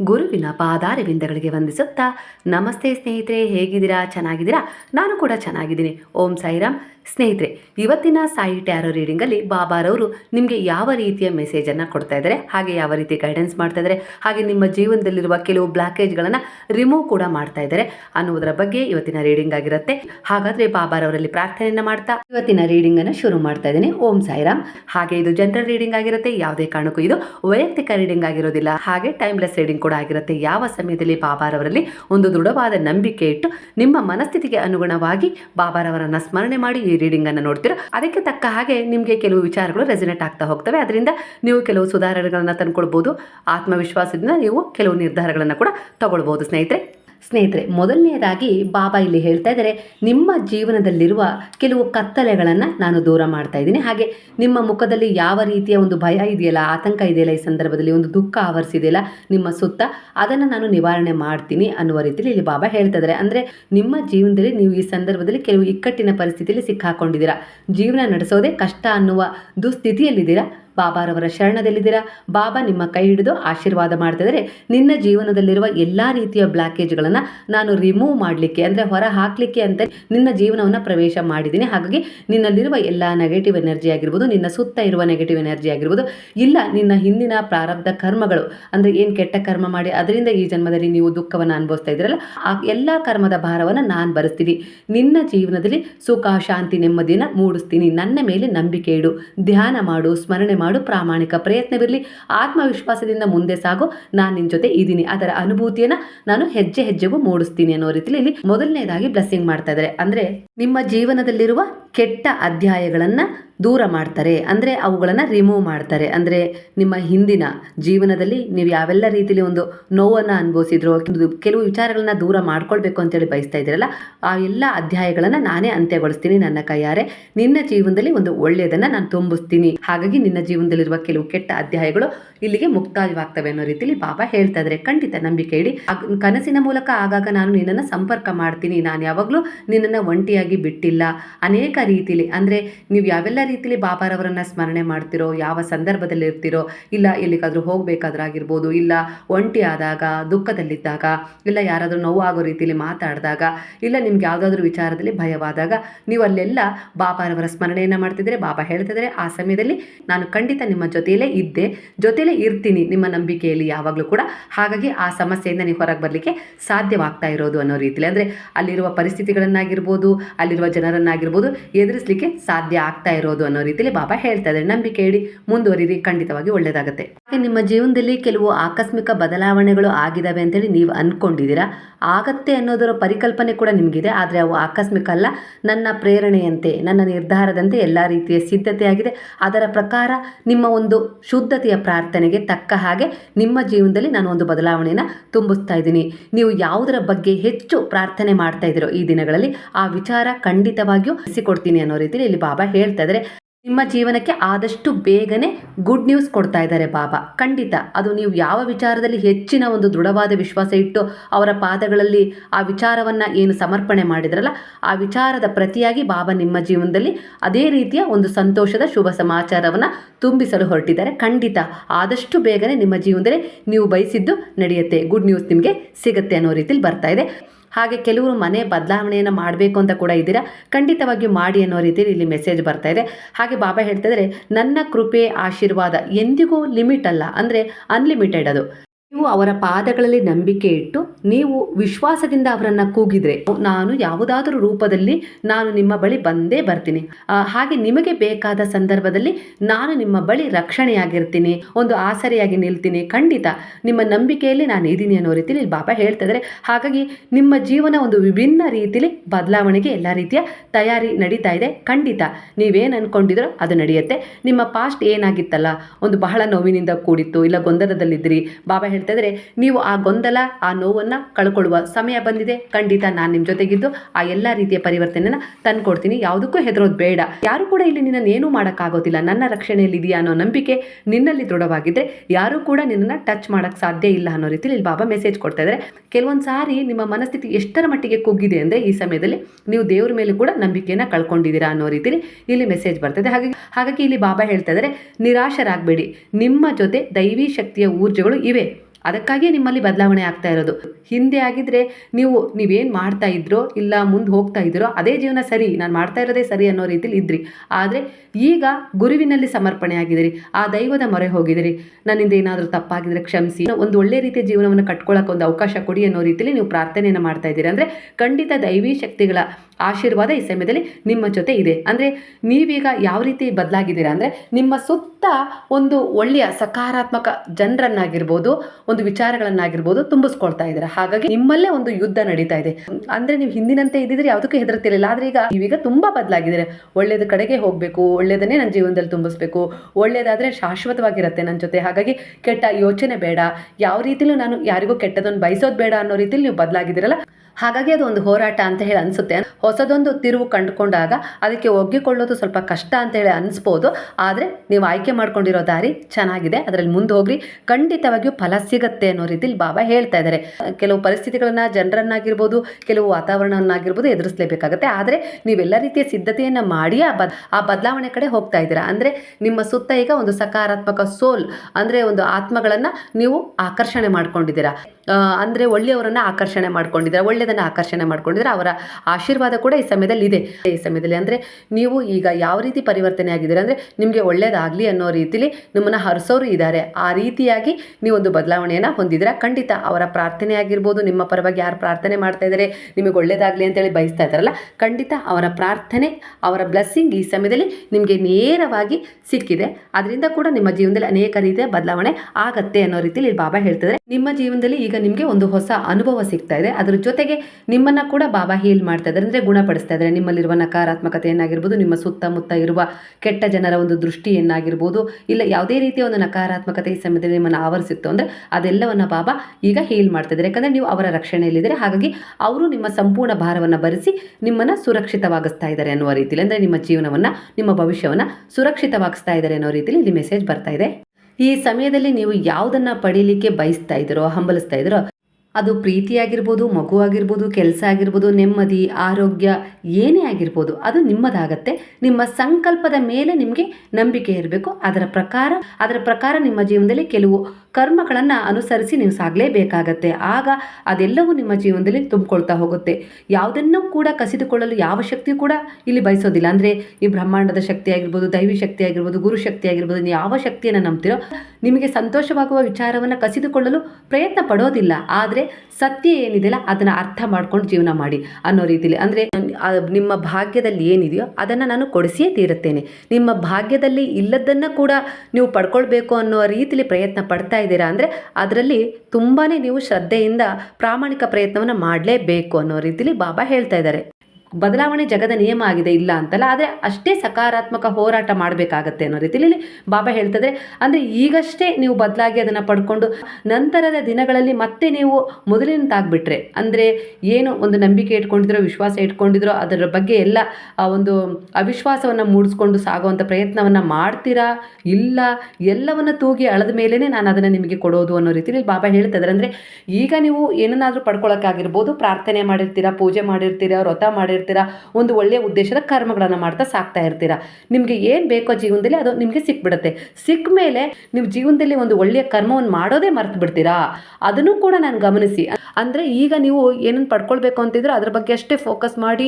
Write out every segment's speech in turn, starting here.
ಗುರುವಿನ ಪಾದಾರವಿಂದಗಳಿಗೆ ವಂದಿಸುತ್ತಾ, ನಮಸ್ತೆ ಸ್ನೇಹಿತರೆ, ಹೇಗಿದ್ದೀರಾ? ಚೆನ್ನಾಗಿದ್ದೀರಾ? ನಾನು ಕೂಡ ಚೆನ್ನಾಗಿದ್ದೀನಿ. ಓಂ ಸಾಯಿರಾಮ್. ಸ್ನೇಹಿತರೆ, ಇವತ್ತಿನ ಸಾಯಿ ಟ್ಯಾರೋ ರೀಡಿಂಗಲ್ಲಿ ಬಾಬಾರವರು ನಿಮಗೆ ಯಾವ ರೀತಿಯ ಮೆಸೇಜನ್ನು ಕೊಡ್ತಾ ಇದ್ದಾರೆ, ಹಾಗೆ ಯಾವ ರೀತಿ ಗೈಡೆನ್ಸ್ ಮಾಡ್ತಾ ಇದ್ದಾರೆ, ಹಾಗೆ ನಿಮ್ಮ ಜೀವನದಲ್ಲಿರುವ ಕೆಲವು ಬ್ಲಾಕೇಜ್ಗಳನ್ನು ರಿಮೂವ್ ಕೂಡ ಮಾಡ್ತಾ ಇದ್ದಾರೆ ಅನ್ನುವುದರ ಬಗ್ಗೆ ಇವತ್ತಿನ ರೀಡಿಂಗ್ ಆಗಿರುತ್ತೆ. ಹಾಗಾದರೆ ಬಾಬಾರವರಲ್ಲಿ ಪ್ರಾರ್ಥನೆಯನ್ನು ಮಾಡ್ತಾ ಇವತ್ತಿನ ರೀಡಿಂಗನ್ನು ಶುರು ಮಾಡ್ತಾ ಇದ್ದೀನಿ. ಓಂ ಸಾಯಿರಾಮ್. ಹಾಗೆ ಇದು ಜನರಲ್ ರೀಡಿಂಗ್ ಆಗಿರುತ್ತೆ, ಯಾವುದೇ ಕಾರಣಕ್ಕೂ ಇದು ವೈಯಕ್ತಿಕ ರೀಡಿಂಗ್ ಆಗಿರೋದಿಲ್ಲ. ಹಾಗೆ ಟೈಮ್ಲೆಸ್ ರೀಡಿಂಗ್ ಕೂಡ ಆಗಿರುತ್ತೆ. ಯಾವ ಸಮಯದಲ್ಲಿ ಬಾಬಾರವರಲ್ಲಿ ಒಂದು ದೃಢವಾದ ನಂಬಿಕೆ ಇಟ್ಟು ನಿಮ್ಮ ಮನಸ್ಥಿತಿಗೆ ಅನುಗುಣವಾಗಿ ಬಾಬಾರವರನ್ನ ಸ್ಮರಣೆ ಮಾಡಿ ಈ ರೀಡಿಂಗ್ ಅನ್ನು ನೋಡ್ತೀರೋ? ಅದಕ್ಕೆ ತಕ್ಕ ಹಾಗೆ ನಿಮಗೆ ಕೆಲವು ವಿಚಾರಗಳು ರೆಸಿನೇಟ್ ಆಗ್ತಾ ಹೋಗ್ತವೆ. ಅದರಿಂದ ನೀವು ಕೆಲವು ಸುಧಾರಣೆಗಳನ್ನು ತಂದ್ಕೊಳ್ಬೋದು. ಆತ್ಮವಿಶ್ವಾಸದಿಂದ ನೀವು ಕೆಲವು ನಿರ್ಧಾರಗಳನ್ನು ಕೂಡ ತಗೊಳ್ಬೋದು ಸ್ನೇಹಿತರೆ. ಸ್ನೇಹಿತರೆ, ಮೊದಲನೆಯದಾಗಿ ಬಾಬಾ ಇಲ್ಲಿ ಹೇಳ್ತಾ ಇದ್ದಾರೆ, ನಿಮ್ಮ ಜೀವನದಲ್ಲಿರುವ ಕೆಲವು ಕತ್ತಲೆಗಳನ್ನು ನಾನು ದೂರ ಮಾಡ್ತಾ ಇದ್ದೀನಿ. ಹಾಗೆ ನಿಮ್ಮ ಮುಖದಲ್ಲಿ ಯಾವ ರೀತಿಯ ಒಂದು ಭಯ ಇದೆಯಲ್ಲ, ಆತಂಕ ಇದೆಯಲ್ಲ, ಈ ಸಂದರ್ಭದಲ್ಲಿ ಒಂದು ದುಃಖ ಆವರಿಸಿದೆಯಲ್ಲ, ನಿಮ್ಮ ಸುತ್ತ, ಅದನ್ನು ನಾನು ನಿವಾರಣೆ ಮಾಡ್ತೀನಿ ಅನ್ನುವ ರೀತಿಯಲ್ಲಿ ಇಲ್ಲಿ ಬಾಬಾ ಹೇಳ್ತಾ ಇದ್ದಾರೆ. ಅಂದರೆ ನಿಮ್ಮ ಜೀವನದಲ್ಲಿ ನೀವು ಈ ಸಂದರ್ಭದಲ್ಲಿ ಕೆಲವು ಇಕ್ಕಟ್ಟಿನ ಪರಿಸ್ಥಿತಿಯಲ್ಲಿ ಸಿಕ್ಕಾಕೊಂಡಿದ್ದೀರಾ? ಜೀವನ ನಡೆಸೋದೇ ಕಷ್ಟ ಅನ್ನುವ ದುಸ್ಥಿತಿಯಲ್ಲಿದ್ದೀರಾ? ಬಾಬಾರವರ ಶರಣದಲ್ಲಿದ್ದೀರಾ? ಬಾಬಾ ನಿಮ್ಮ ಕೈ ಹಿಡಿದು ಆಶೀರ್ವಾದ ಮಾಡ್ತಿದ್ದಾರೆ. ನಿನ್ನ ಜೀವನದಲ್ಲಿರುವ ಎಲ್ಲ ರೀತಿಯ ಬ್ಲಾಕೇಜ್ಗಳನ್ನು ನಾನು ರಿಮೂವ್ ಮಾಡಲಿಕ್ಕೆ ಅಂದರೆ ಹೊರ ಹಾಕಲಿಕ್ಕೆ ಅಂತ ನಿನ್ನ ಜೀವನವನ್ನು ಪ್ರವೇಶ ಮಾಡಿದ್ದೀನಿ. ಹಾಗಾಗಿ ನಿನ್ನಲ್ಲಿರುವ ಎಲ್ಲ ನೆಗೆಟಿವ್ ಎನರ್ಜಿ ಆಗಿರ್ಬೋದು, ನಿನ್ನ ಸುತ್ತ ಇರುವ ನೆಗೆಟಿವ್ ಎನರ್ಜಿ ಆಗಿರ್ಬೋದು, ಇಲ್ಲ ನಿನ್ನ ಹಿಂದಿನ ಪ್ರಾರಬ್ಧ ಕರ್ಮಗಳು ಅಂದರೆ ಏನು ಕೆಟ್ಟ ಕರ್ಮ ಮಾಡಿ ಅದರಿಂದ ಈ ಜನ್ಮದಲ್ಲಿ ನೀವು ದುಃಖವನ್ನು ಅನುಭವಿಸ್ತಾ ಇದ್ದೀರಲ್ಲ, ಆ ಎಲ್ಲ ಕರ್ಮದ ಭಾರವನ್ನು ನಾನು ಬರೆಸ್ತೀನಿ. ನಿನ್ನ ಜೀವನದಲ್ಲಿ ಸುಖ, ಶಾಂತಿ ನೆಮ್ಮದಿನ ಮೂಡಿಸ್ತೀನಿ. ನನ್ನ ಮೇಲೆ ನಂಬಿಕೆ ಇಡು. ಧ್ಯಾನ ಮಾಡು, ಸ್ಮರಣೆ ಪ್ರಾಮಾಣಿಕ ಪ್ರಯತ್ನವಿರಲಿ, ಆತ್ಮವಿಶ್ವಾಸದಿಂದ ಮುಂದೆ ಸಾಗು. ನಾನು ನಿನ್ನ ಜೊತೆ ಇದ್ದೀನಿ. ಅದರ ಅನುಭೂತಿಯನ್ನು ನಾನು ಹೆಜ್ಜೆ ಹೆಜ್ಜೆಗೂ ಮೂಡಿಸ್ತೀನಿ ಅನ್ನೋ ರೀತಿಯಲ್ಲಿ ಮೊದಲನೇದಾಗಿ ಬ್ಲೆಸ್ಸಿಂಗ್ ಮಾಡ್ತಾ ಇದ್ದಾರೆ ಅಂದರೆ ನಿಮ್ಮ ಜೀವನದಲ್ಲಿರುವ ಕೆಟ್ಟ ಅಧ್ಯಾಯಗಳನ್ನು ದೂರ ಮಾಡ್ತಾರೆ. ಅಂದರೆ ಅವುಗಳನ್ನು ರಿಮೂವ್ ಮಾಡ್ತಾರೆ. ಅಂದರೆ ನಿಮ್ಮ ಹಿಂದಿನ ಜೀವನದಲ್ಲಿ ನೀವು ಯಾವೆಲ್ಲ ರೀತಿಯಲ್ಲಿ ಒಂದು ನೋವನ್ನು ಅನುಭವಿಸಿದ್ರು ಕೆಲವು ವಿಚಾರಗಳನ್ನ ದೂರ ಮಾಡ್ಕೊಳ್ಬೇಕು ಅಂತೇಳಿ ಬಯಸ್ತಾ ಇದ್ದೀರಲ್ಲ, ಆ ಎಲ್ಲ ಅಧ್ಯಾಯಗಳನ್ನು ನಾನೇ ಅಂತ್ಯಗೊಳಿಸ್ತೀನಿ ನನ್ನ ಕೈಯಾರೆ. ನಿನ್ನ ಜೀವನದಲ್ಲಿ ಒಂದು ಒಳ್ಳೆಯದನ್ನು ನಾನು ತುಂಬಿಸ್ತೀನಿ. ಹಾಗಾಗಿ ನಿನ್ನ ಜೀವನದಲ್ಲಿರುವ ಕೆಲವು ಕೆಟ್ಟ ಅಧ್ಯಾಯಗಳು ಇಲ್ಲಿಗೆ ಮುಕ್ತಾಯವಾಗ್ತವೆ ಅನ್ನೋ ರೀತಿಯಲ್ಲಿ ಬಾಬಾ ಹೇಳ್ತಾ ಇದ್ದಾರೆ. ಖಂಡಿತ ನಂಬಿಕೆ ಇಡಿ. ಕನಸಿನ ಮೂಲಕ ಆಗಾಗ ನಾನು ನಿನ್ನನ್ನು ಸಂಪರ್ಕ ಮಾಡ್ತೀನಿ. ನಾನು ಯಾವಾಗಲೂ ನಿನ್ನನ್ನು ಒಂಟಿಯಾಗಿ ಬಿಟ್ಟಿಲ್ಲ. ಅನೇಕ ರೀತಿಲಿ, ಅಂದರೆ ನೀವು ಯಾವೆಲ್ಲ ರೀತಿಲಿ ಬಾಬಾರವರನ್ನು ಸ್ಮರಣೆ ಮಾಡ್ತಿರೋ, ಯಾವ ಸಂದರ್ಭದಲ್ಲಿ ಇರ್ತಿರೋ ಇಲ್ಲ ಎಲ್ಲಿಗಾದರೂ ಹೋಗಬೇಕಾದ್ರಾಗಿರ್ಬೋದು, ಇಲ್ಲ ಒಂಟಿ ಆದಾಗ, ದುಃಖದಲ್ಲಿದ್ದಾಗ, ಇಲ್ಲ ಯಾರಾದರೂ ನೋವಾಗೋ ರೀತಿಯಲ್ಲಿ ಮಾತಾಡಿದಾಗ, ಇಲ್ಲ ನಿಮ್ಗೆ ಯಾವುದಾದ್ರೂ ವಿಚಾರದಲ್ಲಿ ಭಯವಾದಾಗ, ನೀವು ಅಲ್ಲೆಲ್ಲ ಬಾಬಾರವರ ಸ್ಮರಣೆಯನ್ನು ಮಾಡ್ತಿದ್ರೆ, ಬಾಬಾ ಹೇಳ್ತಿದ್ರೆ, ಆ ಸಮಯದಲ್ಲಿ ನಾನು ಖಂಡಿತ ನಿಮ್ಮ ಜೊತೆಯಲ್ಲೇ ಇದ್ದೆ, ಜೊತೆಯಲ್ಲೇ ಇರ್ತೀನಿ ನಿಮ್ಮ ನಂಬಿಕೆಯಲ್ಲಿ ಯಾವಾಗಲೂ ಕೂಡ. ಹಾಗಾಗಿ ಆ ಸಮಸ್ಯೆಯಿಂದ ನೀವು ಹೊರಗೆ ಬರಲಿಕ್ಕೆ ಸಾಧ್ಯವಾಗ್ತಾ ಇರೋದು ಅನ್ನೋ ರೀತಿಯಲ್ಲಿ ಅಂದರೆ ಅಲ್ಲಿರುವ ಪರಿಸ್ಥಿತಿಗಳನ್ನಾಗಿರ್ಬೋದು, ಅಲ್ಲಿರುವ ಜನರನ್ನಾಗಿರ್ಬೋದು ಎದುರಿಸಲಿಕ್ಕೆ ಸಾಧ್ಯ ಆಗ್ತಾ ಇರೋದು ಅನ್ನೋ ರೀತಿಯಲ್ಲಿ ಬಾಬಾ ಹೇಳ್ತಾ ಇದ್ದಾರೆ. ನಂಬಿಕೆ ಇಡಿ ಮುಂದುವರಿರಿ ಖಂಡಿತವಾಗಿ ಒಳ್ಳೆಯದಾಗುತ್ತೆ ನಿಮ್ಮ ಜೀವನದಲ್ಲಿ ಕೆಲವು ಆಕಸ್ಮಿಕ ಬದಲಾವಣೆಗಳು ಆಗಿದ್ದಾವೆ ಅಂತೇಳಿ ನೀವು ಅಂದ್ಕೊಂಡಿದ್ದೀರಾ ಆಗತ್ತೆ ಅನ್ನೋದರ ಪರಿಕಲ್ಪನೆ ಕೂಡ ನಿಮಗಿದೆ, ಆದರೆ ಅವು ಆಕಸ್ಮಿಕ ಅಲ್ಲ. ನನ್ನ ಪ್ರೇರಣೆಯಂತೆ, ನನ್ನ ನಿರ್ಧಾರದಂತೆ ಎಲ್ಲ ರೀತಿಯ ಸಿದ್ಧತೆ ಆಗಿದೆ ಅದರ ಪ್ರಕಾರ ನಿಮ್ಮ ಒಂದು ಶುದ್ಧತೆಯ ಪ್ರಾರ್ಥನೆಗೆ ತಕ್ಕ ಹಾಗೆ ನಿಮ್ಮ ಜೀವನದಲ್ಲಿ ನಾನು ಒಂದು ಬದಲಾವಣೆಯನ್ನು ತುಂಬಿಸ್ತಾ ಇದ್ದೀನಿ. ನೀವು ಯಾವುದರ ಬಗ್ಗೆ ಹೆಚ್ಚು ಪ್ರಾರ್ಥನೆ ಮಾಡ್ತಾ ಇದ್ದೀರೋ ಈ ದಿನಗಳಲ್ಲಿ ಆ ವಿಚಾರ ಖಂಡಿತವಾಗಿಯೂ ಕೊಡ್ತೀನಿ ಅನ್ನೋ ರೀತಿಯಲ್ಲಿ ಇಲ್ಲಿ ಬಾಬಾ ಹೇಳ್ತಾ ಇದ್ದಾರೆ. ನಿಮ್ಮ ಜೀವನಕ್ಕೆ ಆದಷ್ಟು ಬೇಗನೆ ಗುಡ್ ನ್ಯೂಸ್ ಕೊಡ್ತಾ ಇದ್ದಾರೆ ಬಾಬಾ ಖಂಡಿತ, ಅದು ನೀವು ಯಾವ ವಿಚಾರದಲ್ಲಿ ಹೆಚ್ಚಿನ ಒಂದು ದೃಢವಾದ ವಿಶ್ವಾಸ ಇಟ್ಟು ಅವರ ಪಾದಗಳಲ್ಲಿ ಆ ವಿಚಾರವನ್ನು ಏನು ಸಮರ್ಪಣೆ ಮಾಡಿದ್ರಲ್ಲ, ಆ ವಿಚಾರದ ಪ್ರತಿಯಾಗಿ ಬಾಬಾ ನಿಮ್ಮ ಜೀವನದಲ್ಲಿ ಅದೇ ರೀತಿಯ ಒಂದು ಸಂತೋಷದ ಶುಭ ಸಮಾಚಾರವನ್ನು ತುಂಬಿಸಲು ಹೊರಟಿದ್ದಾರೆ. ಖಂಡಿತ, ಆದಷ್ಟು ಬೇಗನೆ ನಿಮ್ಮ ಜೀವನದಲ್ಲಿ ನೀವು ಬಯಸಿದ್ದು ನಡೆಯುತ್ತೆ. ಗುಡ್ ನ್ಯೂಸ್ ನಿಮಗೆ ಸಿಗುತ್ತೆ ಅನ್ನೋ ರೀತಿಯಲ್ಲಿ ಬರ್ತಾ ಇದೆ. ಹಾಗೆ ಕೆಲವರು ಮನೆ ಬದಲಾವಣೆಯನ್ನು ಮಾಡಬೇಕು ಅಂತ ಕೂಡ ಇದ್ದೀರಾ? ಖಂಡಿತವಾಗಿಯೂ ಮಾಡಿ ಅನ್ನೋ ರೀತಿಯಲ್ಲಿ ಇಲ್ಲಿ ಮೆಸೇಜ್ ಬರ್ತಾ ಇದೆ. ಹಾಗೆ ಬಾಬಾ ಹೇಳ್ತಾ ಇದ್ದಾರೆ, ನನ್ನ ಕೃಪೆ, ಆಶೀರ್ವಾದ ಎಂದಿಗೂ ಲಿಮಿಟ್ ಅಲ್ಲ, ಅಂದರೆ ಅನ್ಲಿಮಿಟೆಡ್ ಅದು. ನೀವು ಅವರ ಪಾದಗಳಲ್ಲಿ ನಂಬಿಕೆ ಇಟ್ಟು ನೀವು ವಿಶ್ವಾಸದಿಂದ ಅವರನ್ನು ಕೂಗಿದ್ರೆ ನಾನು ಯಾವುದಾದರೂ ರೂಪದಲ್ಲಿ ನಾನು ನಿಮ್ಮ ಬಳಿ ಬಂದೇ ಬರ್ತೀನಿ. ಹಾಗೆ ನಿಮಗೆ ಬೇಕಾದ ಸಂದರ್ಭದಲ್ಲಿ ನಾನು ನಿಮ್ಮ ಬಳಿ ರಕ್ಷಣೆಯಾಗಿರ್ತೀನಿ, ಒಂದು ಆಸರೆಯಾಗಿ ನಿಲ್ತೀನಿ. ಖಂಡಿತ ನಿಮ್ಮ ನಂಬಿಕೆಯಲ್ಲಿ ನಾನು ಇದ್ದೀನಿ ಅನ್ನೋ ಇಲ್ಲಿ ಬಾಬಾ ಹೇಳ್ತಾ ಇದ್ದಾರೆ. ಹಾಗಾಗಿ ನಿಮ್ಮ ಜೀವನ ಒಂದು ವಿಭಿನ್ನ ರೀತಿಲಿ ಬದಲಾವಣೆಗೆ ಎಲ್ಲ ರೀತಿಯ ತಯಾರಿ ನಡೀತಾ ಇದೆ. ಖಂಡಿತ ನೀವೇನು ಅನ್ಕೊಂಡಿದ್ರೋ ಅದು ನಡೆಯುತ್ತೆ. ನಿಮ್ಮ ಪಾಸ್ಟ್ ಏನಾಗಿತ್ತಲ್ಲ? ಒಂದು ಬಹಳ ನೋವಿನಿಂದ ಕೂಡಿತ್ತು, ಇಲ್ಲ ಗೊಂದಲದಲ್ಲಿದ್ದಿರಿ. ಬಾಬಾ ಹೇಳ್ತಾ ಇದ್ದಾರೆ, ನೀವು ಆ ಗೊಂದಲ, ಆ ನೋವನ್ನು ಕಳ್ಕೊಳ್ಳುವ ಸಮಯ ಬಂದಿದೆ. ಖಂಡಿತ ನಾನು ನಿಮ್ಮ ಜೊತೆಗಿದ್ದು ಆ ಎಲ್ಲ ರೀತಿಯ ಪರಿವರ್ತನೆನ ತಂದ್ಕೊಡ್ತೀನಿ. ಯಾವುದಕ್ಕೂ ಹೆದರೋದು ಬೇಡ. ಯಾರು ಕೂಡ ಇಲ್ಲಿ ನಿನ್ನನ್ನು ಏನೂ ಮಾಡೋಕ್ಕಾಗೋದಿಲ್ಲ. ನನ್ನ ರಕ್ಷಣೆಯಲ್ಲಿ ಇದೆಯಾ ಅನ್ನೋ ನಂಬಿಕೆ ನಿನ್ನಲ್ಲಿ ದೃಢವಾಗಿದ್ದರೆ ಯಾರೂ ಕೂಡ ನಿನ್ನನ್ನು ಟಚ್ ಮಾಡೋಕ್ಕೆ ಸಾಧ್ಯ ಇಲ್ಲ ಅನ್ನೋ ರೀತಿಯಲ್ಲಿ ಇಲ್ಲಿ ಬಾಬಾ ಮೆಸೇಜ್ ಕೊಡ್ತಾ ಇದ್ದಾರೆ ಕೆಲವೊಂದು ಸಾರಿ ನಿಮ್ಮ ಮನಸ್ಥಿತಿ ಎಷ್ಟರ ಮಟ್ಟಿಗೆ ಕುಗ್ಗಿದೆ ಅಂದರೆ ಈ ಸಮಯದಲ್ಲಿ ನೀವು ದೇವರ ಮೇಲೆ ಕೂಡ ನಂಬಿಕೆಯನ್ನು ಕಳ್ಕೊಂಡಿದ್ದೀರಾ ಅನ್ನೋ ರೀತಿಯಲ್ಲಿ ಇಲ್ಲಿ ಮೆಸೇಜ್ ಬರ್ತದೆ. ಹಾಗಾಗಿ ಹಾಗಾಗಿ ಇಲ್ಲಿ ಬಾಬಾ ಹೇಳ್ತಾ ಇದ್ದಾರೆ ನಿರಾಶರಾಗಬೇಡಿ. ನಿಮ್ಮ ಜೊತೆ ದೈವಿ ಶಕ್ತಿಯ ಊರ್ಜೆಗಳು ಇವೆ. ಅದಕ್ಕಾಗಿಯೇ ನಿಮ್ಮಲ್ಲಿ ಬದಲಾವಣೆ ಆಗ್ತಾ ಇರೋದು. ಹಿಂದೆ ಆಗಿದ್ರೆ ನೀವು, ನೀವೇನು ಮಾಡ್ತಾ ಇದ್ರೋ ಇಲ್ಲ ಮುಂದೆ ಹೋಗ್ತಾ ಇದ್ರೋ ಅದೇ ಜೀವನ ಸರಿ, ನಾನು ಮಾಡ್ತಾ ಇರೋದೇ ಸರಿ ಅನ್ನೋ ರೀತಿಲಿ ಇದ್ರಿ. ಆದರೆ ಈಗ ಗುರುವಿನಲ್ಲಿ ಸಮರ್ಪಣೆ ಆಗಿದ್ದೀರಿ, ಆ ದೈವದ ಮೊರೆ ಹೋಗಿದ್ದೀರಿ. ನನ್ನಿಂದ ಏನಾದರೂ ತಪ್ಪಾಗಿದ್ರೆ ಕ್ಷಮಿಸಿ ಒಂದು ಒಳ್ಳೆ ರೀತಿಯ ಜೀವನವನ್ನು ಕಟ್ಕೊಳ್ಳೋಕೆ ಒಂದು ಅವಕಾಶ ಕೊಡಿ ಅನ್ನೋ ರೀತಿಲಿ ನೀವು ಪ್ರಾರ್ಥನೆಯನ್ನು ಮಾಡ್ತಾ ಇದ್ದೀರಿ. ಅಂದರೆ ಖಂಡಿತ ದೈವೀ ಶಕ್ತಿಗಳ ಆಶೀರ್ವಾದ ಈ ಸಮಯದಲ್ಲಿ ನಿಮ್ಮ ಜೊತೆ ಇದೆ. ಅಂದರೆ ನೀವೀಗ ಯಾವ ರೀತಿ ಬದಲಾಗಿದ್ದೀರಾ? ಅಂದರೆ ನಿಮ್ಮ ಸುತ್ತ ಒಂದು ಒಳ್ಳೆಯ ಸಕಾರಾತ್ಮಕ ಜನರನ್ನಾಗಿರ್ಬೋದು, ಒಂದು ವಿಚಾರಗಳನ್ನಾಗಿರ್ಬೋದು ತುಂಬಿಸ್ಕೊಳ್ತಾ ಇದ್ದೀರಾ? ಹಾಗಾಗಿ ನಿಮ್ಮಲ್ಲೇ ಒಂದು ಯುದ್ಧ ನಡೀತಾ ಇದೆ. ಅಂದರೆ ನೀವು ಹಿಂದಿನಂತೆ ಇದ್ದಿದ್ರೆ ಯಾವುದಕ್ಕೂ ಹೆದರ್ತಿರಲಿಲ್ಲ. ಆದರೆ ಈಗ ನೀವೀಗ ತುಂಬ ಬದಲಾಗಿದ್ದೀರಾ? ಒಳ್ಳೆಯದ ಕಡೆಗೆ ಹೋಗಬೇಕು ಒಳ್ಳೆಯದನ್ನೇ ನನ್ನ ಜೀವನದಲ್ಲಿ ತುಂಬಿಸ್ಬೇಕು ಒಳ್ಳೆಯದಾದರೆ ಶಾಶ್ವತವಾಗಿರುತ್ತೆ ನನ್ನ ಜೊತೆ. ಹಾಗಾಗಿ ಕೆಟ್ಟ ಯೋಚನೆ ಬೇಡ. ಯಾವ ರೀತಿಲೂ ನಾನು ಯಾರಿಗೂ ಕೆಟ್ಟದನ್ನು ಬಯಸೋದು ಬೇಡ ಅನ್ನೋ ರೀತಿಲಿ ನೀವು ಬದಲಾಗಿದ್ದೀರಲ್ಲ? ಹಾಗಾಗಿ ಅದು ಒಂದು ಹೋರಾಟ ಅಂತ ಹೇಳಿ ಅನಿಸುತ್ತೆ. ಹೊಸದೊಂದು ತಿರುವು ಕಂಡುಕೊಂಡಾಗ ಅದಕ್ಕೆ ಒಗ್ಗಿಕೊಳ್ಳೋದು ಸ್ವಲ್ಪ ಕಷ್ಟ ಅಂತ ಹೇಳಿ ಅನಿಸ್ಬೋದು. ಆದರೆ ನೀವು ಆಯ್ಕೆ ಮಾಡ್ಕೊಂಡಿರೋ ದಾರಿ ಚೆನ್ನಾಗಿದೆ. ಅದರಲ್ಲಿ ಮುಂದೆ ಹೋಗ್ರಿ. ಖಂಡಿತವಾಗಿಯೂ ಫಲ ಸಿಗತ್ತೆ ಅನ್ನೋ ರೀತಿಲಿ ಬಾಬಾ ಹೇಳ್ತಾ ಇದ್ದಾರೆ ಕೆಲವು ಪರಿಸ್ಥಿತಿಗಳನ್ನ ಜನರನ್ನಾಗಿರ್ಬೋದು, ಕೆಲವು ವಾತಾವರಣವನ್ನಾಗಿರ್ಬೋದು ಎದುರಿಸಲೇಬೇಕಾಗತ್ತೆ. ಆದರೆ ನೀವೆಲ್ಲ ರೀತಿಯ ಸಿದ್ಧತೆಯನ್ನು ಮಾಡಿ ಆ ಬದ್, ಆ ಬದಲಾವಣೆ ಕಡೆ ಹೋಗ್ತಾ ಇದ್ದೀರಾ? ಅಂದರೆ ನಿಮ್ಮ ಸುತ್ತ ಈಗ ಒಂದು ಸಕಾರಾತ್ಮಕ ಸೋಲ್, ಅಂದರೆ ಒಂದು ಆತ್ಮಗಳನ್ನು ನೀವು ಆಕರ್ಷಣೆ ಮಾಡ್ಕೊಂಡಿದ್ದೀರಾ? ಅಂದರೆ ಒಳ್ಳೆಯವರನ್ನು ಆಕರ್ಷಣೆ ಮಾಡ್ಕೊಂಡಿದ್ದಾರೆ? ಒಳ್ಳೆಯದನ್ನು ಆಕರ್ಷಣೆ ಮಾಡ್ಕೊಂಡಿದ್ರೆ ಅವರ ಆಶೀರ್ವಾದ ಕೂಡ ಈ ಸಮಯದಲ್ಲಿ ಇದೆ. ಈ ಸಮಯದಲ್ಲಿ ಅಂದರೆ ನೀವು ಈಗ ಯಾವ ರೀತಿ ಪರಿವರ್ತನೆ ಆಗಿದ್ದೀರಾ ಅಂದರೆ ನಿಮಗೆ ಒಳ್ಳೆಯದಾಗಲಿ ಅನ್ನೋ ರೀತಿಲಿ ನಿಮ್ಮನ್ನು ಹರಿಸೋರು ಇದ್ದಾರೆ. ಆ ರೀತಿಯಾಗಿ ನೀವೊಂದು ಬದಲಾವಣೆಯನ್ನು ಹೊಂದಿದ್ದೀರಾ ಖಂಡಿತ ಅವರ ಪ್ರಾರ್ಥನೆ ಆಗಿರ್ಬೋದು, ನಿಮ್ಮ ಪರವಾಗಿ ಯಾರು ಪ್ರಾರ್ಥನೆ ಮಾಡ್ತಾ ಇದ್ದಾರೆ, ನಿಮಗೆ ಒಳ್ಳೆಯದಾಗಲಿ ಅಂತೇಳಿ ಬಯಸ್ತಾ ಇದ್ದಾರಲ್ಲ, ಖಂಡಿತ ಅವರ ಪ್ರಾರ್ಥನೆ, ಅವರ ಬ್ಲೆಸ್ಸಿಂಗ್ ಈ ಸಮಯದಲ್ಲಿ ನಿಮಗೆ ನೇರವಾಗಿ ಸಿಕ್ಕಿದೆ. ಅದರಿಂದ ಕೂಡ ನಿಮ್ಮ ಜೀವನದಲ್ಲಿ ಅನೇಕ ರೀತಿಯ ಬದಲಾವಣೆ ಆಗತ್ತೆ ಅನ್ನೋ ರೀತಿಲಿ ಇಲ್ಲಿ ಬಾಬಾ ಹೇಳ್ತಿದ್ದಾರೆ. ನಿಮ್ಮ ಜೀವನದಲ್ಲಿ ಈಗ ನಿಮಗೆ ಒಂದು ಹೊಸ ಅನುಭವ ಸಿಗ್ತಾ ಇದೆ. ಅದ್ರ ಜೊತೆಗೆ ನಿಮ್ಮನ್ನ ಕೂಡ ಬಾಬಾ ಹೀಲ್ ಮಾಡ್ತಾ ಇದ್ದಾರೆ. ಅಂದರೆ ಗುಣಪಡಿಸ್ತಾ ಇದ್ದಾರೆ. ನಿಮ್ಮಲ್ಲಿರುವ ನಕಾರಾತ್ಮಕತೆಯನ್ನಾಗಿರ್ಬೋದು ನಿಮ್ಮ ಸುತ್ತಮುತ್ತ ಇರುವ ಕೆಟ್ಟ ಜನರ ಒಂದು ದೃಷ್ಟಿಯನ್ನಾಗಿರ್ಬೋದು ಇಲ್ಲ ಯಾವುದೇ ರೀತಿಯ ಒಂದು ನಕಾರಾತ್ಮಕತೆ ಈ ಸಮಯದಲ್ಲಿ ನಿಮ್ಮನ್ನು ಆವರಿಸಿತ್ತು ಅಂದರೆ ಅದೆಲ್ಲವನ್ನ ಬಾಬಾ ಈಗ ಹೀಲ್ ಮಾಡ್ತಾ ಇದ್ದಾರೆ. ಯಾಕಂದರೆ ನೀವು ಅವರ ರಕ್ಷಣೆಯಲ್ಲಿದ್ದಾರೆ. ಹಾಗಾಗಿ ಅವರು ನಿಮ್ಮ ಸಂಪೂರ್ಣ ಭಾರವನ್ನು ಭರಿಸಿ ನಿಮ್ಮನ್ನು ಸುರಕ್ಷಿತವಾಗಿಸ್ತಾ ಇದ್ದಾರೆ ಅನ್ನುವ ರೀತಿಯಲ್ಲಿ ಅಂದರೆ ನಿಮ್ಮ ಜೀವನವನ್ನು, ನಿಮ್ಮ ಭವಿಷ್ಯವನ್ನು ಸುರಕ್ಷಿತವಾಗಿಸ್ತಾ ಇದ್ದಾರೆ ಅನ್ನೋ ರೀತಿಯಲ್ಲಿ ಇಲ್ಲಿ ಮೆಸೇಜ್ ಬರ್ತಾ ಇದೆ. ಈ ಸಮಯದಲ್ಲಿ ನೀವು ಯಾವುದನ್ನು ಪಡೀಲಿಕ್ಕೆ ಬಯಸ್ತಾ ಇದ್ದೀರೋ, ಹಂಬಲಿಸ್ತಾ ಇದ್ದೀರೋ ಅದು ಪ್ರೀತಿಯಾಗಿರ್ಬೋದು, ಮಗು ಆಗಿರ್ಬೋದು, ಕೆಲಸ ಆಗಿರ್ಬೋದು, ನೆಮ್ಮದಿ, ಆರೋಗ್ಯ, ಏನೇ ಆಗಿರ್ಬೋದು, ಅದು ನಿಮ್ಮದಾಗತ್ತೆ. ನಿಮ್ಮ ಸಂಕಲ್ಪದ ಮೇಲೆ ನಿಮಗೆ ನಂಬಿಕೆ ಇರಬೇಕು. ಅದರ ಪ್ರಕಾರ ಅದರ ಪ್ರಕಾರ ನಿಮ್ಮ ಜೀವನದಲ್ಲಿ ಕೆಲವು ಕರ್ಮಗಳನ್ನು ಅನುಸರಿಸಿ ನೀವು ಸಾಗಲೇಬೇಕಾಗತ್ತೆ. ಆಗ ಅದೆಲ್ಲವೂ ನಿಮ್ಮ ಜೀವನದಲ್ಲಿ ತುಂಬಿಕೊಳ್ತಾ ಹೋಗುತ್ತೆ. ಯಾವುದನ್ನು ಕೂಡ ಕಸಿದುಕೊಳ್ಳಲು ಯಾವ ಶಕ್ತಿಯೂ ಕೂಡ ಇಲ್ಲಿ ಬಯಸೋದಿಲ್ಲ. ಅಂದರೆ ಈ ಬ್ರಹ್ಮಾಂಡದ ಶಕ್ತಿ ಆಗಿರ್ಬೋದು ದೈವಿ ಶಕ್ತಿ ಆಗಿರ್ಬೋದು ಗುರು ಶಕ್ತಿ ಆಗಿರ್ಬೋದು ನೀವು ಯಾವ ಶಕ್ತಿಯನ್ನು ನಂಬ್ತಿರೋ ನಿಮಗೆ ಸಂತೋಷವಾಗುವ ವಿಚಾರವನ್ನು ಕಸಿದುಕೊಳ್ಳಲು ಪ್ರಯತ್ನ ಪಡೋದಿಲ್ಲ. ಆದರೆ ಸತ್ಯ ಏನಿದೆಯಲ್ಲ ಅದನ್ನು ಅರ್ಥ ಮಾಡ್ಕೊಂಡು ಜೀವನ ಮಾಡಿ ಅನ್ನೋ ರೀತಿಯಲ್ಲಿ ಅಂದರೆ ನಿಮ್ಮ ಭಾಗ್ಯದಲ್ಲಿ ಏನಿದೆಯೋ ಅದನ್ನು ನಾನು ಕೊಡಿಸಿಯೇ ತೀರುತ್ತೇನೆ. ನಿಮ್ಮ ಭಾಗ್ಯದಲ್ಲಿ ಇಲ್ಲದನ್ನು ಕೂಡ ನೀವು ಪಡ್ಕೊಳ್ಬೇಕು ಅನ್ನೋ ರೀತಿಯಲ್ಲಿ ಪ್ರಯತ್ನ ಪಡ್ತಾ ಇದ್ದೀರಾ ಅಂದರೆ ಅದರಲ್ಲಿ ತುಂಬಾ ನೀವು ಶ್ರದ್ಧೆಯಿಂದ ಪ್ರಾಮಾಣಿಕ ಪ್ರಯತ್ನವನ್ನು ಮಾಡಲೇಬೇಕು ಅನ್ನೋ ರೀತಿಲಿ ಬಾಬಾ ಹೇಳ್ತಾ ಇದ್ದಾರೆ. ಬದಲಾವಣೆ ಜಗದ ನಿಯಮ ಆಗಿದೆ, ಇಲ್ಲ ಅಂತಲ್ಲ. ಆದರೆ ಅಷ್ಟೇ ಸಕಾರಾತ್ಮಕ ಹೋರಾಟ ಮಾಡಬೇಕಾಗತ್ತೆ ಅನ್ನೋ ರೀತಿಯಲ್ಲಿ ಬಾಬಾ ಹೇಳ್ತಿದ್ರೆ. ಅಂದರೆ ಈಗಷ್ಟೇ ನೀವು ಬದಲಾಗಿ ಅದನ್ನು ಪಡ್ಕೊಂಡು ನಂತರದ ದಿನಗಳಲ್ಲಿ ಮತ್ತೆ ನೀವು ಮೊದಲಿನಂತಾಗ್ಬಿಟ್ರೆ, ಅಂದರೆ ಏನು ಒಂದು ನಂಬಿಕೆ ಇಟ್ಕೊಂಡಿದ್ರೋ, ವಿಶ್ವಾಸ ಇಟ್ಕೊಂಡಿದ್ರೋ, ಅದರ ಬಗ್ಗೆ ಎಲ್ಲ ಒಂದು ಅವಿಶ್ವಾಸವನ್ನು ಮೂಡಿಸ್ಕೊಂಡು ಸಾಗುವಂಥ ಪ್ರಯತ್ನವನ್ನು ಮಾಡ್ತೀರಾ, ಇಲ್ಲ ಎಲ್ಲವನ್ನು ತೂಗಿ ಅಳದ ಮೇಲೇ ನಾನು ಅದನ್ನು ನಿಮಗೆ ಕೊಡೋದು ಅನ್ನೋ ರೀತಿಯಲ್ಲಿ ಬಾಬಾ ಹೇಳ್ತಿದ್ದಾರೆ ಅಂದರೆ ಈಗ ನೀವು ಏನನ್ನಾದರೂ ಪಡ್ಕೊಳ್ಳೋಕ್ಕಾಗಿರ್ಬೋದು ಪ್ರಾರ್ಥನೆ ಮಾಡಿರ್ತೀರಾ, ಪೂಜೆ ಮಾಡಿರ್ತೀರಾ, ವ್ರತ ಮಾಡಿರ್ತೀರಾ ಒಂದು ಒಳ್ಳೆಯ ಉದ್ದೇಶದ ಕರ್ಮಗಳನ್ನು ಮಾಡ್ತಾ ಸಾಕ್ತಾ ಇರ್ತೀರಾ? ನಿಮಗೆ ಏನು ಬೇಕೋ ಜೀವನದಲ್ಲಿ ಅದು ನಿಮಗೆ ಸಿಕ್ಬಿಡುತ್ತೆ. ಸಿಕ್ಕ ಮೇಲೆ ನೀವು ಜೀವನದಲ್ಲಿ ಒಂದು ಒಳ್ಳೆಯ ಕರ್ಮವನ್ನು ಮಾಡೋದೇ ಮರ್ತು ಬಿಡ್ತೀರಾ? ಅದನ್ನು ಕೂಡ ನಾನು ಗಮನಿಸಿ. ಅಂದರೆ ಈಗ ನೀವು ಏನನ್ನು ಪಡ್ಕೊಳ್ಬೇಕು ಅಂತಿದ್ರೆ ಅದ್ರ ಬಗ್ಗೆ ಅಷ್ಟೇ ಫೋಕಸ್ ಮಾಡಿ,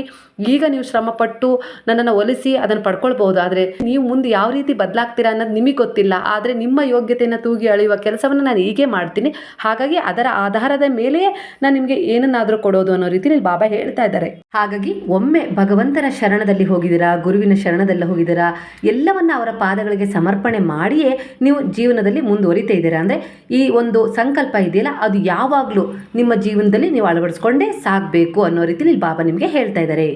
ಈಗ ನೀವು ಶ್ರಮಪಟ್ಟು ನನ್ನನ್ನು ಒಲಿಸಿ ಅದನ್ನು ಪಡ್ಕೊಳ್ಬೋದು ಆದರೆ ನೀವು ಮುಂದೆ ಯಾವ ರೀತಿ ಬದಲಾಗ್ತೀರಾ ಅನ್ನೋದು ನಿಮಗೆ ಗೊತ್ತಿಲ್ಲ. ಆದರೆ ನಿಮ್ಮ ಯೋಗ್ಯತೆಯನ್ನು ತೂಗಿ ಅಳೆಯುವ ಕೆಲಸವನ್ನು ನಾನು ಹೀಗೆ ಮಾಡ್ತೀನಿ. ಹಾಗಾಗಿ ಅದರ ಆಧಾರದ ಮೇಲೆಯೇ ನಾನು ನಿಮಗೆ ಏನನ್ನಾದರೂ ಕೊಡೋದು ಅನ್ನೋ ರೀತಿಯಲ್ಲಿ ಬಾಬಾ ಹೇಳ್ತಾ ಇದ್ದಾರೆ. ಹಾಗಾಗಿ ಒಮ್ಮೆ ಭಗವಂತನ ಶರಣದಲ್ಲಿ ಹೋಗಿದ್ದೀರಾ, ಗುರುವಿನ ಶರಣದಲ್ಲಿ ಹೋಗಿದ್ದೀರಾ, ಎಲ್ಲವನ್ನು ಅವರ ಪಾದಗಳಿಗೆ ಸಮರ್ಪಣೆ ಮಾಡಿಯೇ ನೀವು ಜೀವನದಲ್ಲಿ ಮುಂದುವರಿತಾ ಇದ್ದೀರಾ? ಅಂದರೆ ಈ ಒಂದು ಸಂಕಲ್ಪ ಇದೆಯಲ್ಲ, ಅದು ಯಾವಾಗಲೂ ನಿಮ್ಮ ಜೀವನದಲ್ಲಿ ನೀವು ಅಳವಡಿಸ್ಕೊಂಡೇ ಸಾಗಬೇಕು ಅನ್ನೋ ರೀತಿಯಲ್ಲಿ ಬಾಬಾ ನಿಮಗೆ ಹೇಳ್ತಾ ಇದ್ದಾರೆ.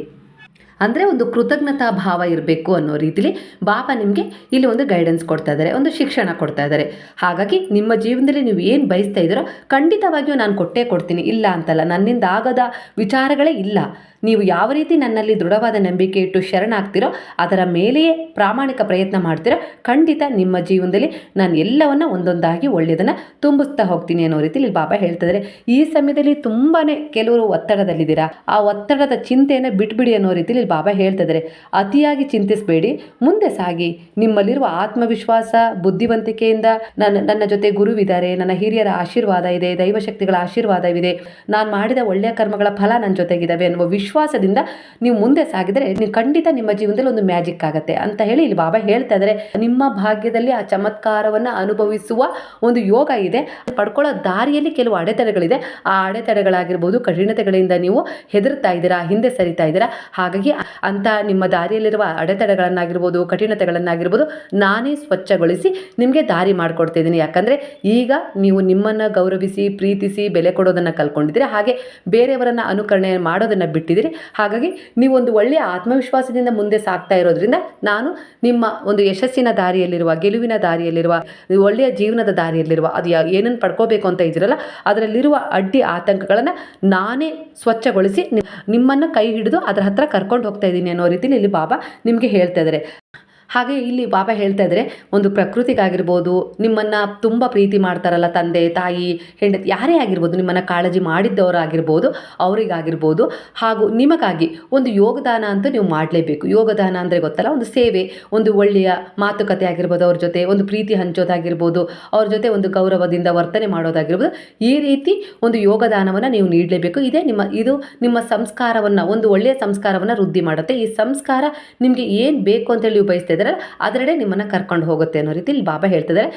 ಅಂದರೆ ಒಂದು ಕೃತಜ್ಞತಾ ಭಾವ ಇರಬೇಕು ಅನ್ನೋ ರೀತಿಲಿ ಬಾಬಾ ನಿಮಗೆ ಇಲ್ಲಿ ಒಂದು ಗೈಡೆನ್ಸ್ ಕೊಡ್ತಾ ಇದ್ದಾರೆ, ಒಂದು ಶಿಕ್ಷಣ ಕೊಡ್ತಾ ಇದ್ದಾರೆ. ಹಾಗಾಗಿ ನಿಮ್ಮ ಜೀವನದಲ್ಲಿ ನೀವು ಏನು ಬಯಸ್ತಾ ಇದ್ದೀರೋ ಖಂಡಿತವಾಗಿಯೂ ನಾನು ಕೊಟ್ಟೇ ಕೊಡ್ತೀನಿ, ಇಲ್ಲ ಅಂತಲ್ಲ. ನನ್ನಿಂದ ಆಗದ ವಿಚಾರಗಳೇ ಇಲ್ಲ. ನೀವು ಯಾವ ರೀತಿ ನನ್ನಲ್ಲಿ ದೃಢವಾದ ನಂಬಿಕೆ ಇಟ್ಟು ಶರಣಾಗ್ತಿರೋ ಅದರ ಮೇಲೆಯೇ ಪ್ರಾಮಾಣಿಕ ಪ್ರಯತ್ನ ಮಾಡ್ತೀರೋ, ಖಂಡಿತ ನಿಮ್ಮ ಜೀವನದಲ್ಲಿ ನಾನು ಎಲ್ಲವನ್ನ ಒಂದೊಂದಾಗಿ ಒಳ್ಳೆಯದನ್ನು ತುಂಬಿಸ್ತಾ ಹೋಗ್ತೀನಿ ಅನ್ನೋ ರೀತಿಲಿ ಬಾಬಾ ಹೇಳ್ತಿದ್ದಾರೆ ಈ ಸಮಯದಲ್ಲಿ ತುಂಬಾ ಕೆಲವರು ಒತ್ತಡದಲ್ಲಿದ್ದೀರಾ? ಆ ಒತ್ತಡದ ಚಿಂತೆಯನ್ನು ಬಿಟ್ಬಿಡಿ ಅನ್ನೋ ರೀತಿಲಿ ಬಾಬಾ ಹೇಳ್ತಿದ್ದಾರೆ ಅತಿಯಾಗಿ ಚಿಂತಿಸಬೇಡಿ, ಮುಂದೆ ಸಾಗಿ. ನಿಮ್ಮಲ್ಲಿರುವ ಆತ್ಮವಿಶ್ವಾಸ, ಬುದ್ಧಿವಂತಿಕೆಯಿಂದ ನನ್ನ ನನ್ನ ಜೊತೆ ಗುರುವಿದ್ದಾರೆ, ನನ್ನ ಹಿರಿಯರ ಆಶೀರ್ವಾದ ಇದೆ, ದೈವಶಕ್ತಿಗಳ ಆಶೀರ್ವಾದವಿದೆ. ನಾನು ಮಾಡಿದ ಒಳ್ಳೆಯ ಕರ್ಮಗಳ ಫಲ ನನ್ನ ಜೊತೆಗಿದ್ದಾವೆ ಅನ್ನುವ ವಿಶ್ವಾಸದಿಂದ ನೀವು ಮುಂದೆ ಸಾಗಿದರೆ ನೀವು ಖಂಡಿತ ನಿಮ್ಮ ಜೀವನದಲ್ಲಿ ಒಂದು ಮ್ಯಾಜಿಕ್ ಆಗುತ್ತೆ ಅಂತ ಹೇಳಿ ಇಲ್ಲಿ ಬಾಬಾ ಹೇಳ್ತಾ ಇದ್ದಾರೆ. ನಿಮ್ಮ ಭಾಗ್ಯದಲ್ಲಿ ಆ ಚಮತ್ಕಾರವನ್ನು ಅನುಭವಿಸುವ ಒಂದು ಯೋಗ ಇದೆ. ಪಡ್ಕೊಳ್ಳೋ ದಾರಿಯಲ್ಲಿ ಕೆಲವು ಅಡೆತಡೆಗಳಿದೆ. ಆ ಅಡೆತಡೆಗಳಾಗಿರ್ಬೋದು, ಕಠಿಣತೆಗಳಿಂದ ನೀವು ಹೆದರ್ತಾ ಇದ್ದೀರಾ, ಹಿಂದೆ ಸರಿತಾ ಇದ್ದೀರಾ? ಹಾಗಾಗಿ ಅಂತ ನಿಮ್ಮ ದಾರಿಯಲ್ಲಿರುವ ಅಡೆತಡೆಗಳನ್ನಾಗಿರ್ಬೋದು, ಕಠಿಣತೆಗಳನ್ನಾಗಿರ್ಬೋದು ನಾನೇ ಸ್ವಚ್ಛಗೊಳಿಸಿ ನಿಮಗೆ ದಾರಿ ಮಾಡಿಕೊಡ್ತಾ ಇದ್ದೀನಿ. ಯಾಕಂದರೆ ಈಗ ನೀವು ನಿಮ್ಮನ್ನು ಗೌರವಿಸಿ, ಪ್ರೀತಿಸಿ, ಬೆಲೆ ಕೊಡೋದನ್ನು ಕಲ್ತ್ಕೊಂಡಿದ್ದೀರಿ. ಹಾಗೆ ಬೇರೆಯವರನ್ನು ಅನುಕರಣೆ ಮಾಡೋದನ್ನು ಹಾಗಾಗಿ ನೀವು ಒಂದು ಒಳ್ಳೆಯ ಆತ್ಮವಿಶ್ವಾಸದಿಂದ ಮುಂದೆ ಸಾಗ್ತಾ ಇರೋದ್ರಿಂದ ನಾನು ನಿಮ್ಮ ಒಂದು ಯಶಸ್ಸಿನ ದಾರಿಯಲ್ಲಿರುವ, ಗೆಲುವಿನ ದಾರಿಯಲ್ಲಿರುವ, ಒಳ್ಳೆಯ ಜೀವನದ ದಾರಿಯಲ್ಲಿರುವ, ಅದು ಯಾ ಏನನ್ನು ಪಡ್ಕೋಬೇಕು ಅಂತ ಇದ್ದೀರಲ್ಲ, ಅದರಲ್ಲಿರುವ ಅಡ್ಡಿ ಆತಂಕಗಳನ್ನು ನಾನೇ ಸ್ವಚ್ಛಗೊಳಿಸಿ ನಿಮ್ಮನ್ನು ಕೈ ಹಿಡಿದು ಅದರ ಹತ್ರ ಕರ್ಕೊಂಡು ಹೋಗ್ತಾ ಇದ್ದೀನಿ ಅನ್ನೋ ರೀತಿಯಲ್ಲಿ ಇಲ್ಲಿ ಬಾಬಾ ನಿಮಗೆ ಹೇಳ್ತಾ ಇದ್ದಾರೆ. ಹಾಗೆ ಇಲ್ಲಿ ಬಾಬಾ ಹೇಳ್ತಾ ಇದ್ರೆ ಒಂದು ಪ್ರಕೃತಿಗಾಗಿರ್ಬೋದು, ನಿಮ್ಮನ್ನು ತುಂಬ ಪ್ರೀತಿ ಮಾಡ್ತಾರಲ್ಲ ತಂದೆ, ತಾಯಿ, ಹೆಂಡತಿ, ಯಾರೇ ಆಗಿರ್ಬೋದು, ನಿಮ್ಮನ್ನು ಕಾಳಜಿ ಮಾಡಿದ್ದವರಾಗಿರ್ಬೋದು, ಅವರಿಗಾಗಿರ್ಬೋದು, ಹಾಗೂ ನಿಮಗಾಗಿ ಒಂದು ಯೋಗದಾನ ಅಂತ ನೀವು ಮಾಡಲೇಬೇಕು. ಯೋಗದಾನ ಅಂದರೆ ಗೊತ್ತಲ್ಲ, ಒಂದು ಸೇವೆ, ಒಂದು ಒಳ್ಳೆಯ ಮಾತುಕತೆ ಆಗಿರ್ಬೋದು, ಅವ್ರ ಜೊತೆ ಒಂದು ಪ್ರೀತಿ ಹಂಚೋದಾಗಿರ್ಬೋದು, ಅವ್ರ ಜೊತೆ ಒಂದು ಗೌರವದಿಂದ ವರ್ತನೆ ಮಾಡೋದಾಗಿರ್ಬೋದು, ಈ ರೀತಿ ಒಂದು ಯೋಗದಾನವನ್ನು ನೀವು ನೀಡಲೇಬೇಕು. ಇದೇ ನಿಮ್ಮ, ಇದು ನಿಮ್ಮ ಸಂಸ್ಕಾರವನ್ನು, ಒಂದು ಒಳ್ಳೆಯ ಸಂಸ್ಕಾರವನ್ನು ವೃದ್ಧಿ ಮಾಡುತ್ತೆ. ಈ ಸಂಸ್ಕಾರ ನಿಮಗೆ ಏನು ಬೇಕು ಅಂತೇಳಿ ನೀವು ಬಯಸ್ತಾ ಇದ್ದೀರಲ್ಲ ಅದರಡೆ ನಿಮ್ಮನ್ನು ಕರ್ಕೊಂಡು ಹೋಗುತ್ತೆ ಅನ್ನೋ ರೀತಿಲಿ ಬಾಬಾ ಹೇಳ್ತಿದ್ದಾರೆ.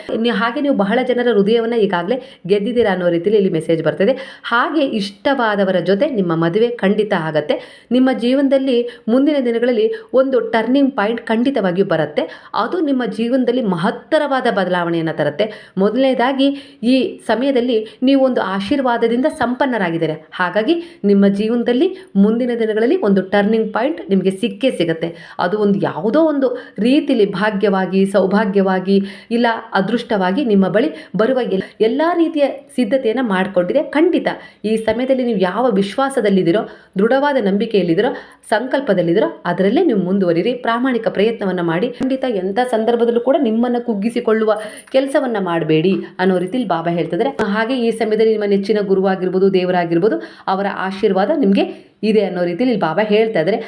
ಹಾಗೆ ನೀವು ಬಹಳ ಜನರ ಹೃದಯವನ್ನು ಈಗಾಗಲೇ ಗೆದ್ದಿದ್ದೀರಾ ಅನ್ನೋ ರೀತಿಲಿ ಇಲ್ಲಿ ಮೆಸೇಜ್ ಬರ್ತಿದೆ. ಹಾಗೆ ಇಷ್ಟವಾದವರ ಜೊತೆ ನಿಮ್ಮ ಮದುವೆ ಖಂಡಿತ ಆಗತ್ತೆ. ನಿಮ್ಮ ಜೀವನದಲ್ಲಿ ಮುಂದಿನ ದಿನಗಳಲ್ಲಿ ಒಂದು ಟರ್ನಿಂಗ್ ಪಾಯಿಂಟ್ ಖಂಡಿತವಾಗಿಯೂ ಬರುತ್ತೆ. ಅದು ನಿಮ್ಮ ಜೀವನದಲ್ಲಿ ಮಹತ್ತರವಾದ ಬದಲಾವಣೆಯನ್ನು ತರುತ್ತೆ. ಮೊದಲನೇದಾಗಿ ಈ ಸಮಯದಲ್ಲಿ ನೀವು ಒಂದು ಆಶೀರ್ವಾದದಿಂದ ಸಂಪನ್ನರಾಗಿದ್ದಾರೆ. ಹಾಗಾಗಿ ನಿಮ್ಮ ಜೀವನದಲ್ಲಿ ಮುಂದಿನ ದಿನಗಳಲ್ಲಿ ಒಂದು ಟರ್ನಿಂಗ್ ಪಾಯಿಂಟ್ ನಿಮಗೆ ಸಿಕ್ಕೇ ಸಿಗುತ್ತೆ. ಅದು ಒಂದು ಯಾವುದೋ ಒಂದು ರೀತಿಲಿ ಭಾಗ್ಯವಾಗಿ, ಸೌಭಾಗ್ಯವಾಗಿ ಇಲ್ಲ ಅದೃಷ್ಟವಾಗಿ ನಿಮ್ಮ ಬಳಿ ಬರುವ ಎಲ್ ಎಲ್ಲ ರೀತಿಯ ಸಿದ್ಧತೆಯನ್ನು ಮಾಡಿಕೊಂಡಿದೆ. ಖಂಡಿತ ಈ ಸಮಯದಲ್ಲಿ ನೀವು ಯಾವ ವಿಶ್ವಾಸದಲ್ಲಿದ್ದೀರೋ, ದೃಢವಾದ ನಂಬಿಕೆಯಲ್ಲಿದ್ದೀರೋ, ಸಂಕಲ್ಪದಲ್ಲಿದ್ದೀರೋ, ಅದರಲ್ಲೇ ನೀವು ಮುಂದುವರಿರಿ. ಪ್ರಾಮಾಣಿಕ ಪ್ರಯತ್ನವನ್ನು ಮಾಡಿ. ಖಂಡಿತ ಎಂಥ ಸಂದರ್ಭದಲ್ಲೂ ಕೂಡ ನಿಮ್ಮನ್ನು ಕುಗ್ಗಿಸಿಕೊಳ್ಳುವ ಕೆಲಸವನ್ನು ಮಾಡಬೇಡಿ ಅನ್ನೋ ರೀತಿಲಿ ಬಾಬಾ ಹೇಳ್ತಿದ್ರೆ ಹಾಗೆ ಈ ಸಮಯದಲ್ಲಿ ನಿಮ್ಮ ನೆಚ್ಚಿನ ಗುರುವಾಗಿರ್ಬೋದು, ದೇವರಾಗಿರ್ಬೋದು, ಅವರ ಆಶೀರ್ವಾದ ನಿಮಗೆ ಇದೆ ಅನ್ನೋ ರೀತಿಯಲ್ಲಿ ಇಲ್ಲಿ ಬಾಬಾ ಹೇಳ್ತಾ ಇದ್ದಾರೆ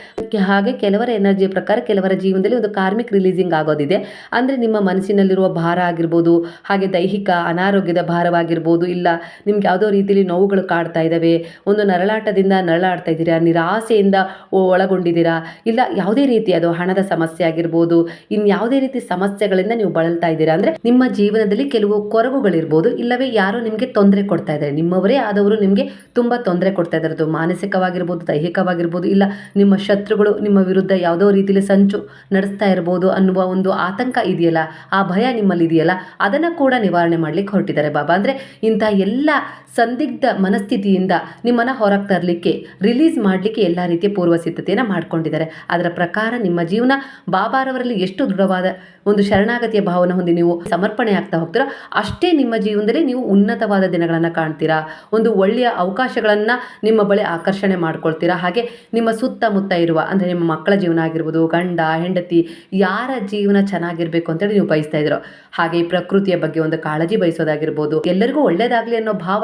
ಹಾಗೆ ಕೆಲವರ ಎನರ್ಜಿ ಪ್ರಕಾರ ಕೆಲವರ ಜೀವನದಲ್ಲಿ ಒಂದು ಕಾರ್ಮಿಕ್ ರಿಲೀಸಿಂಗ್ ಆಗೋದಿದೆ. ಅಂದರೆ ನಿಮ್ಮ ಮನಸ್ಸಿನಲ್ಲಿರುವ ಭಾರ ಆಗಿರ್ಬೋದು, ಹಾಗೆ ದೈಹಿಕ ಅನಾರೋಗ್ಯದ ಭಾರವಾಗಿರ್ಬೋದು, ಇಲ್ಲ ನಿಮ್ಗೆ ಯಾವುದೋ ರೀತಿಯಲ್ಲಿ ನೋವುಗಳು ಕಾಡ್ತಾ ಇದ್ದಾವೆ ಒಂದು ನರಳಾಟದಿಂದ ನರಳಾಡ್ತಾ ಇದ್ದೀರಾ, ನಿರಾಸೆಯಿಂದ ಒಳಗೊಂಡಿದ್ದೀರಾ, ಇಲ್ಲ ಯಾವುದೇ ರೀತಿ ಅದು ಹಣದ ಸಮಸ್ಯೆ ಆಗಿರ್ಬೋದು ಇನ್ನು ಯಾವುದೇ ರೀತಿ ಸಮಸ್ಯೆಗಳಿಂದ ನೀವು ಬಳಲ್ತಾ ಇದ್ದೀರಾ, ಅಂದರೆ ನಿಮ್ಮ ಜೀವನದಲ್ಲಿ ಕೆಲವು ಕೊರಗುಗಳಿರ್ಬೋದು, ಇಲ್ಲವೇ ಯಾರೋ ನಿಮಗೆ ತೊಂದರೆ ಕೊಡ್ತಾ ಇದ್ದಾರೆ. ನಿಮ್ಮವರೇ ಆದವರು ನಿಮಗೆ ತುಂಬ ತೊಂದರೆ ಕೊಡ್ತಾ ಇದ್ದಾರೆ. ಮಾನಸಿಕವಾಗಿರ್ಬೋದು ದೈಹಿಕವಾಗಿರ್ಬೋದು, ಇಲ್ಲ ನಿಮ್ಮ ಶತ್ರುಗಳು ನಿಮ್ಮ ವಿರುದ್ಧ ಯಾವುದೋ ರೀತಿಯಲ್ಲಿ ಸಂಚು ನಡೆಸ್ತಾ ಇರ್ಬೋದು ಅನ್ನುವ ಒಂದು ಆತಂಕ ಇದೆಯಲ್ಲ, ಆ ಭಯ ನಿಮ್ಮಲ್ಲಿ ಇದೆಯಲ್ಲ ಅದನ್ನು ಕೂಡ ನಿವಾರಣೆ ಮಾಡಲಿಕ್ಕೆ ಹೊರಟಿದ್ದಾರೆ ಬಾಬಾ. ಅಂದರೆ ಇಂಥ ಎಲ್ಲ ಸಂದಿಗ್ಧ ಮನಸ್ಥಿತಿಯಿಂದ ನಿಮ್ಮನ್ನು ಹೊರಗೆ ತರಲಿಕ್ಕೆ ರಿಲೀಸ್ ಮಾಡಲಿಕ್ಕೆ ಎಲ್ಲ ರೀತಿಯ ಪೂರ್ವ ಸಿದ್ಧತೆಯನ್ನು ಮಾಡ್ಕೊಂಡಿದ್ದಾರೆ. ಅದರ ಪ್ರಕಾರ ನಿಮ್ಮ ಜೀವನ ಬಾಬಾರವರಲ್ಲಿ ಎಷ್ಟು ದೃಢವಾದ ಒಂದು ಶರಣಾಗತಿಯ ಭಾವನೆ ಹೊಂದಿ ನೀವು ಸಮರ್ಪಣೆ ಆಗ್ತಾ ಹೋಗ್ತೀರಾ, ಅಷ್ಟೇ ನಿಮ್ಮ ಜೀವನದಲ್ಲಿ ನೀವು ಉನ್ನತವಾದ ದಿನಗಳನ್ನು ಕಾಣ್ತೀರಾ. ಒಂದು ಒಳ್ಳೆಯ ಅವಕಾಶಗಳನ್ನು ನಿಮ್ಮ ಬಳಿ ಆಕರ್ಷಣೆ ಮಾಡ್ಕೊಳ್ತೀರಾ. ಹಾಗೆ ನಿಮ್ಮ ಸುತ್ತಮುತ್ತ ಇರುವ, ಅಂದರೆ ನಿಮ್ಮ ಮಕ್ಕಳ ಜೀವನ ಆಗಿರ್ಬೋದು, ಗಂಡ, ಹೆಂಡತಿ, ಯಾರ ಜೀವನ ಚೆನ್ನಾಗಿರಬೇಕು ಅಂತೇಳಿ ನೀವು ಬಯಸ್ತಾ ಇದ್ದೀರೋ. ಹಾಗೆ ಪ್ರಕೃತಿಯ ಬಗ್ಗೆ ಒಂದು ಕಾಳಜಿ ಬಯಸೋದಾಗಿರ್ಬೋದು, ಎಲ್ಲರಿಗೂ ಒಳ್ಳೇದಾಗಲಿ ಅನ್ನೋ ಭಾವ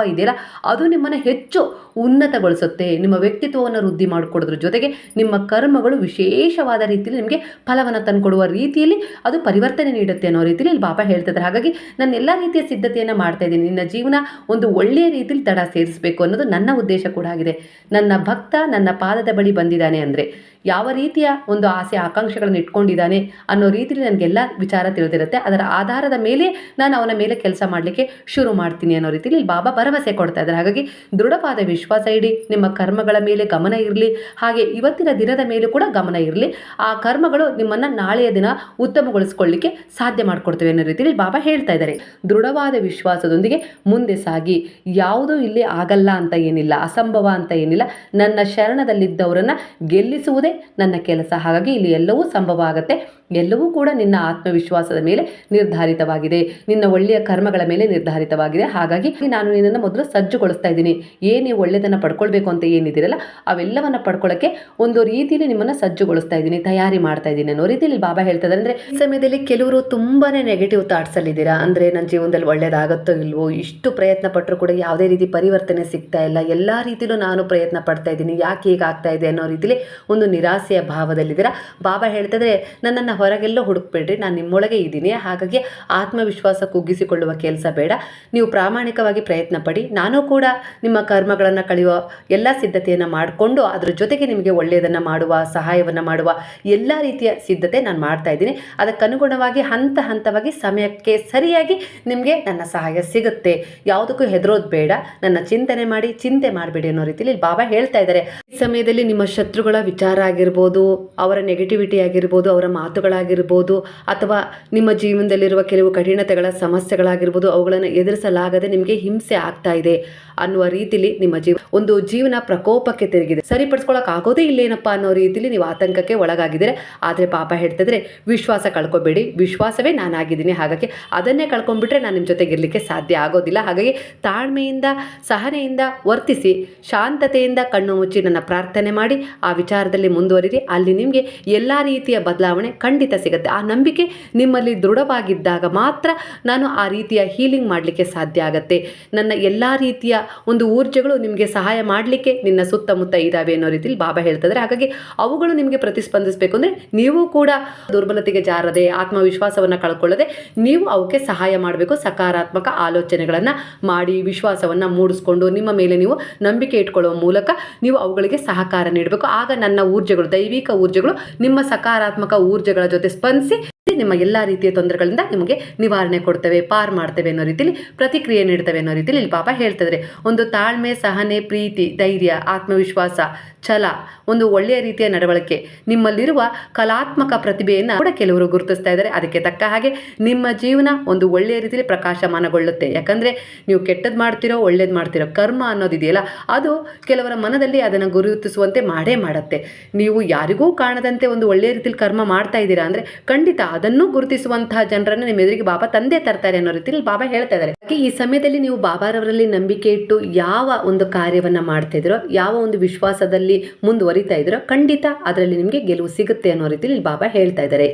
ಅದು ನಿಮ್ಮನ್ನು ಹೆಚ್ಚು ಉನ್ನತಗೊಳಿಸುತ್ತೆ. ನಿಮ್ಮ ವ್ಯಕ್ತಿತ್ವವನ್ನು ವೃದ್ಧಿ ಮಾಡಿಕೊಡೋದ್ರ ಜೊತೆಗೆ ನಿಮ್ಮ ಕರ್ಮಗಳು ವಿಶೇಷವಾದ ರೀತಿಯಲ್ಲಿ ನಿಮಗೆ ಫಲವನ್ನು ತಂದುಕೊಡುವ ರೀತಿಯಲ್ಲಿ ಅದು ಪರಿವರ್ತನೆ ನೀಡುತ್ತೆ ಅನ್ನೋ ರೀತಿಯಲ್ಲಿ ಇಲ್ಲಿ ಬಾಬಾ ಹೇಳ್ತಿದ್ದಾರೆ. ಹಾಗಾಗಿ ನಾನು ಎಲ್ಲ ರೀತಿಯ ಸಿದ್ಧತೆಯನ್ನು ಮಾಡ್ತಾ ಇದ್ದೀನಿ. ನಿನ್ನ ಜೀವನ ಒಂದು ಒಳ್ಳೆಯ ರೀತಿಯಲ್ಲಿ ತಡ ಸೇರಿಸಬೇಕು ಅನ್ನೋದು ನನ್ನ ಉದ್ದೇಶ ಕೂಡ ಆಗಿದೆ. ನನ್ನ ಭಕ್ತ ನನ್ನ ಪಾದದ ಬಳಿ ಬಂದಿದ್ದಾನೆ ಅಂದರೆ ಯಾವ ರೀತಿಯ ಒಂದು ಆಸೆ, ಆಕಾಂಕ್ಷೆಗಳನ್ನು ಇಟ್ಕೊಂಡಿದ್ದಾನೆ ಅನ್ನೋ ರೀತಿಯಲ್ಲಿ ನನಗೆಲ್ಲ ವಿಚಾರ ತಿಳಿದಿರುತ್ತೆ. ಅದರ ಆಧಾರದ ಮೇಲೆ ನಾನು ಅವನ ಮೇಲೆ ಕೆಲಸ ಮಾಡಲಿಕ್ಕೆ ಶುರು ಮಾಡ್ತೀನಿ ಅನ್ನೋ ರೀತಿಯಲ್ಲಿ ಬಾಬಾ ಭರವಸೆ ಕೊಡ್ತಾ ಇದ್ದಾರೆ. ಹಾಗಾಗಿ ದೃಢವಾದ ವಿಶ್ವಾಸ ಇಡಿ, ನಿಮ್ಮ ಕರ್ಮಗಳ ಮೇಲೆ ಗಮನ ಇರಲಿ, ಹಾಗೆ ಇವತ್ತಿನ ದಿನದ ಮೇಲೂ ಕೂಡ ಗಮನ ಇರಲಿ. ಆ ಕರ್ಮಗಳು ನಿಮ್ಮನ್ನು ನಾಳೆಯ ದಿನ ಉತ್ತಮಗೊಳಿಸ್ಕೊಳ್ಳಿಕ್ಕೆ ಸಾಧ್ಯ ಮಾಡಿಕೊಡ್ತೇವೆ ಅನ್ನೋ ರೀತಿಯಲ್ಲಿ ಬಾಬಾ ಹೇಳ್ತಾ ಇದ್ದಾರೆ. ದೃಢವಾದ ವಿಶ್ವಾಸದೊಂದಿಗೆ ಮುಂದೆ ಸಾಗಿ, ಯಾವುದೂ ಇಲ್ಲಿ ಆಗಲ್ಲ ಅಂತ ಏನಿಲ್ಲ, ಅಸಂಭವ ಅಂತ ಏನಿಲ್ಲ, ನನ್ನ ಶರಣದಲ್ಲಿದ್ದವರನ್ನು ಗೆಲ್ಲಿಸುವುದೇ ನನ್ನ ಕೆಲಸ. ಹಾಗಾಗಿ ಇಲ್ಲಿ ಎಲ್ಲವೂ ಸಂಭವ ಆಗುತ್ತೆ. ಎಲ್ಲವೂ ಕೂಡ ನಿನ್ನ ಆತ್ಮವಿಶ್ವಾಸದ ಮೇಲೆ ನಿರ್ಧಾರಿತವಾಗಿದೆ. ನಿನ್ನ ಒಳ್ಳೆಯ ಕರ್ಮಗಳ ಮೇಲೆ ನಿರ್ಧಾರಿತವಾಗಿದೆ. ಹಾಗಾಗಿ ನಾನು ನಿನ್ನನ್ನು ಮೊದಲು ಸಜ್ಜುಗೊಳಿಸ್ತಾ ಇದ್ದೀನಿ. ಏನೇ ಒಳ್ಳೆಯದನ್ನು ಪಡ್ಕೊಳ್ಬೇಕು ಅಂತ ಏನಿದ್ದೀರಲ್ಲ ಅವೆಲ್ಲವನ್ನು ಪಡ್ಕೊಳ್ಳೋಕ್ಕೆ ಒಂದು ರೀತಿಯಲ್ಲಿ ನಿಮ್ಮನ್ನು ಸಜ್ಜುಗೊಳಿಸ್ತಾ ಇದ್ದೀನಿ, ತಯಾರಿ ಮಾಡ್ತಾ ಇದ್ದೀನಿ ಅನ್ನೋ ರೀತಿಯಲ್ಲಿ ಬಾಬಾ ಹೇಳ್ತಾರೆ. ಅಂದರೆ ಈ ಸಮಯದಲ್ಲಿ ಕೆಲವರು ತುಂಬಾ ನೆಗೆಟಿವ್ ಥಾಟ್ಸಲ್ಲಿದ್ದೀರಾ ಅಂದರೆ ನನ್ನ ಜೀವನದಲ್ಲಿ ಒಳ್ಳೇದಾಗುತ್ತೋ ಇಲ್ವೋ? ಇಷ್ಟು ಪ್ರಯತ್ನ ಪಟ್ಟರು ಕೂಡ ಯಾವುದೇ ರೀತಿ ಪರಿವರ್ತನೆ ಸಿಗ್ತಾ ಇಲ್ಲ. ಎಲ್ಲ ರೀತಿಯಲ್ಲೂ ನಾನು ಪ್ರಯತ್ನ ಪಡ್ತಾ ಇದ್ದೀನಿ. ಯಾಕೆ ಹೀಗಾಗ್ತಾ ಇದೆ ಅನ್ನೋ ರೀತಿಲಿ ಒಂದು ನಿರಾಸೆಯ ಭಾವದಲ್ಲಿದ್ದೀರಾ? ಬಾಬಾ ಹೇಳ್ತಿದ್ರೆ ನನ್ನನ್ನು ಹೊರಗೆಲ್ಲೋ ಹುಡುಕ್ಬೇಡ್ರಿ, ನಾನು ನಿಮ್ಮೊಳಗೆ ಇದ್ದೀನಿ. ಹಾಗಾಗಿ ಆತ್ಮವಿಶ್ವಾಸ ಕುಗ್ಗಿಸಿಕೊಳ್ಳುವ ಕೆಲಸ ಬೇಡ. ನೀವು ಪ್ರಾಮಾಣಿಕವಾಗಿ ಪ್ರಯತ್ನ ಪಡಿ. ನಾನು ಕೂಡ ನಿಮ್ಮ ಕರ್ಮಗಳನ್ನು ಕಳೆಯುವ ಎಲ್ಲ ಸಿದ್ಧತೆಯನ್ನು ಮಾಡಿಕೊಂಡು, ಅದರ ಜೊತೆಗೆ ನಿಮಗೆ ಒಳ್ಳೆಯದನ್ನು ಮಾಡುವ, ಸಹಾಯವನ್ನು ಮಾಡುವ ಎಲ್ಲ ರೀತಿಯ ಸಿದ್ಧತೆ ನಾನು ಮಾಡ್ತಾ ಇದ್ದೀನಿ. ಅದಕ್ಕನುಗುಣವಾಗಿ ಹಂತ ಹಂತವಾಗಿ ಸಮಯಕ್ಕೆ ಸರಿಯಾಗಿ ನಿಮಗೆ ನನ್ನ ಸಹಾಯ ಸಿಗುತ್ತೆ. ಯಾವುದಕ್ಕೂ ಹೆದರೋದು ಬೇಡ. ನನ್ನ ಚಿಂತನೆ ಮಾಡಿ, ಚಿಂತೆ ಮಾಡಬೇಡಿ ಅನ್ನೋ ರೀತಿಯಲ್ಲಿ ಬಾಬಾ ಹೇಳ್ತಾ ಇದ್ದಾರೆ. ಈ ಸಮಯದಲ್ಲಿ ನಿಮ್ಮ ಶತ್ರುಗಳ ವಿಚಾರ ಆಗಿರ್ಬೋದು, ಅವರ ನೆಗೆಟಿವಿಟಿ ಆಗಿರ್ಬೋದು, ಅವರ ಮಾತುಗಳಾಗಿರ್ಬೋದು ಅಥವಾ ನಿಮ್ಮ ಜೀವನದಲ್ಲಿರುವ ಕೆಲವು ಕಠಿಣತೆಗಳ ಸಮಸ್ಯೆಗಳಾಗಿರ್ಬೋದು, ಅವುಗಳನ್ನು ಎದುರಿಸಲಾಗದೆ ನಿಮಗೆ ಹಿಂಸೆ ಆಗ್ತಾ ಇದೆ ಅನ್ನುವ ರೀತಿಲಿ ನಿಮ್ಮ ಜೀವ ಒಂದು ಜೀವನ ಪ್ರಕೋಪಕ್ಕೆ ತಿರುಗಿದೆ. ಸರಿಪಡಿಸ್ಕೊಳ್ಳೋಕೆ ಆಗೋದೇ ಇಲ್ಲೇನಪ್ಪ ಅನ್ನೋ ರೀತಿಲಿ ನೀವು ಆತಂಕಕ್ಕೆ ಒಳಗಾಗಿದ್ದೀರಿ. ಆದರೆ ಪಾಪ ಹೇಳ್ತಿದ್ರೆ, ವಿಶ್ವಾಸ ಕಳ್ಕೊಬೇಡಿ. ವಿಶ್ವಾಸವೇ ನಾನಾಗಿದ್ದೀನಿ. ಹಾಗಾಗಿ ಅದನ್ನೇ ಕಳ್ಕೊಂಡ್ಬಿಟ್ರೆ ನಾನು ನಿಮ್ಮ ಜೊತೆಗೆ ಇರಲಿಕ್ಕೆ ಸಾಧ್ಯ ಆಗೋದಿಲ್ಲ. ಹಾಗಾಗಿ ತಾಳ್ಮೆಯಿಂದ, ಸಹನೆಯಿಂದ ವರ್ತಿಸಿ, ಶಾಂತತೆಯಿಂದ ಕಣ್ಣು ಮುಚ್ಚಿ ನನ್ನ ಪ್ರಾರ್ಥನೆ ಮಾಡಿ, ಆ ವಿಚಾರದಲ್ಲಿ ಮುಂದುವರಿರಿ. ಅಲ್ಲಿ ನಿಮಗೆ ಎಲ್ಲ ರೀತಿಯ ಬದಲಾವಣೆ ಖಂಡಿತ ಸಿಗುತ್ತೆ. ಆ ನಂಬಿಕೆ ನಿಮ್ಮಲ್ಲಿ ದೃಢವಾಗಿದ್ದಾಗ ಮಾತ್ರ ನಾನು ಆ ರೀತಿಯ ಹೀಲಿಂಗ್ ಮಾಡಲಿಕ್ಕೆ ಸಾಧ್ಯ ಆಗುತ್ತೆ. ನನ್ನ ಎಲ್ಲ ರೀತಿಯ ಒಂದು ಊರ್ಜೆಗಳು ನಿಮಗೆ ಸಹಾಯ ಮಾಡಲಿಕ್ಕೆ ನಿನ್ನ ಸುತ್ತಮುತ್ತ ಇದ್ದಾವೆ ಅನ್ನೋ ರೀತಿಯಲ್ಲಿ ಬಾಬಾ ಹೇಳ್ತಿದ್ದಾರೆ ಹಾಗಾಗಿ ಅವುಗಳು ನಿಮಗೆ ಪ್ರತಿಸ್ಪಂದಿಸಬೇಕು ಅಂದರೆ ನೀವು ಕೂಡ ದುರ್ಬಲತೆಗೆ ಜಾರದೆ, ಆತ್ಮವಿಶ್ವಾಸವನ್ನು ಕಳ್ಕೊಳ್ಳದೆ ನೀವು ಅವಕ್ಕೆ ಸಹಾಯ ಮಾಡಬೇಕು. ಸಕಾರಾತ್ಮಕ ಆಲೋಚನೆಗಳನ್ನು ಮಾಡಿ, ವಿಶ್ವಾಸವನ್ನು ಮೂಡಿಸ್ಕೊಂಡು ನಿಮ್ಮ ಮೇಲೆ ನೀವು ನಂಬಿಕೆ ಇಟ್ಕೊಳ್ಳುವ ಮೂಲಕ ನೀವು ಅವುಗಳಿಗೆ ಸಹಕಾರ ನೀಡಬೇಕು. ಆಗ ನನ್ನ ಊರ್ಜೆಗಳು, ದೈವಿಕ ಊರ್ಜೆಗಳು, ನಿಮ್ಮ ಸಕಾರಾತ್ಮಕ ಊರ್ಜೆಗಳ ಜೊತೆ ಸ್ಪಂದಿಸಿ ನಿಮ್ಮ ಎಲ್ಲ ರೀತಿಯ ತೊಂದರೆಗಳಿಂದ ನಿಮಗೆ ನಿವಾರಣೆ ಕೊಡ್ತವೆ, ಪಾರ್ ಮಾಡ್ತವೆ ಅನ್ನೋ ರೀತಿಯಲ್ಲಿ ಪ್ರತಿಕ್ರಿಯೆ ನೀಡ್ತವೆ ಅನ್ನೋ ರೀತಿಯಲ್ಲಿ ಇಲ್ಲಿ ಪಾಪ ಹೇಳ್ತಿದ್ರೆ. ಒಂದು ತಾಳ್ಮೆ, ಸಹನೆ, ಪ್ರೀತಿ, ಧೈರ್ಯ, ಆತ್ಮವಿಶ್ವಾಸ, ಛಲ ಒಂದು ಒಳ್ಳೆಯ ರೀತಿಯ ನಡವಳಿಕೆ. ನಿಮ್ಮಲ್ಲಿರುವ ಕಲಾತ್ಮಕ ಪ್ರತಿಭೆಯನ್ನು ಕೂಡ ಕೆಲವರು ಗುರುತಿಸ್ತಾ ಇದ್ದಾರೆ. ಅದಕ್ಕೆ ತಕ್ಕ ಹಾಗೆ ನಿಮ್ಮ ಜೀವನ ಒಂದು ಒಳ್ಳೆಯ ರೀತಿಯಲ್ಲಿ ಪ್ರಕಾಶಮಾನಗೊಳ್ಳುತ್ತೆ. ಯಾಕಂದರೆ ನೀವು ಕೆಟ್ಟದ್ದು ಮಾಡ್ತಿರೋ, ಒಳ್ಳೇದು ಮಾಡ್ತಿರೋ, ಕರ್ಮ ಅನ್ನೋದಿದೆಯಲ್ಲ, ಅದು ಕೆಲವರ ಮನದಲ್ಲಿ ಅದನ್ನು ಗುರುತಿಸುವಂತೆ ಮಾಡೇ ಮಾಡುತ್ತೆ. ನೀವು ಯಾರಿಗೂ ಕಾಣದಂತೆ ಒಂದು ಒಳ್ಳೆಯ ರೀತಿಯಲ್ಲಿ ಕರ್ಮ ಮಾಡ್ತಾ ಇದ್ದೀರಾ ಅಂದರೆ ಖಂಡಿತ ಅದನ್ನು ಗುರುತಿಸುವಂತಹ ಜನರನ್ನು ನಿಮ್ಮ ಎದುರಿಗೆ ಬಾಬಾ ತಂದೆ ತರ್ತಾರೆ ಅನ್ನೋ ರೀತಿಯಲ್ಲಿ ಬಾಬಾ ಹೇಳ್ತಾ ಇದ್ದಾರೆ. ಈ ಸಮಯದಲ್ಲಿ ನೀವು ಬಾಬಾರವರಲ್ಲಿ ನಂಬಿಕೆ ಇಟ್ಟು ಯಾವ ಒಂದು ಕಾರ್ಯವನ್ನ ಮಾಡ್ತಾ ಇದ್ರೋ ಯಾವ ಒಂದು ವಿಶ್ವಾಸದಲ್ಲಿ ಮುಂದುವರಿತಾ ಇದ್ರೋ ಖಂಡಿತ ಅದರಲ್ಲಿ ನಿಮಗೆ ಗೆಲುವು ಸಿಗುತ್ತೆ ಅನ್ನೋ ರೀತಿಯಲ್ಲಿ ಬಾಬಾ ಹೇಳ್ತಾ ಇದ್ದಾರೆ.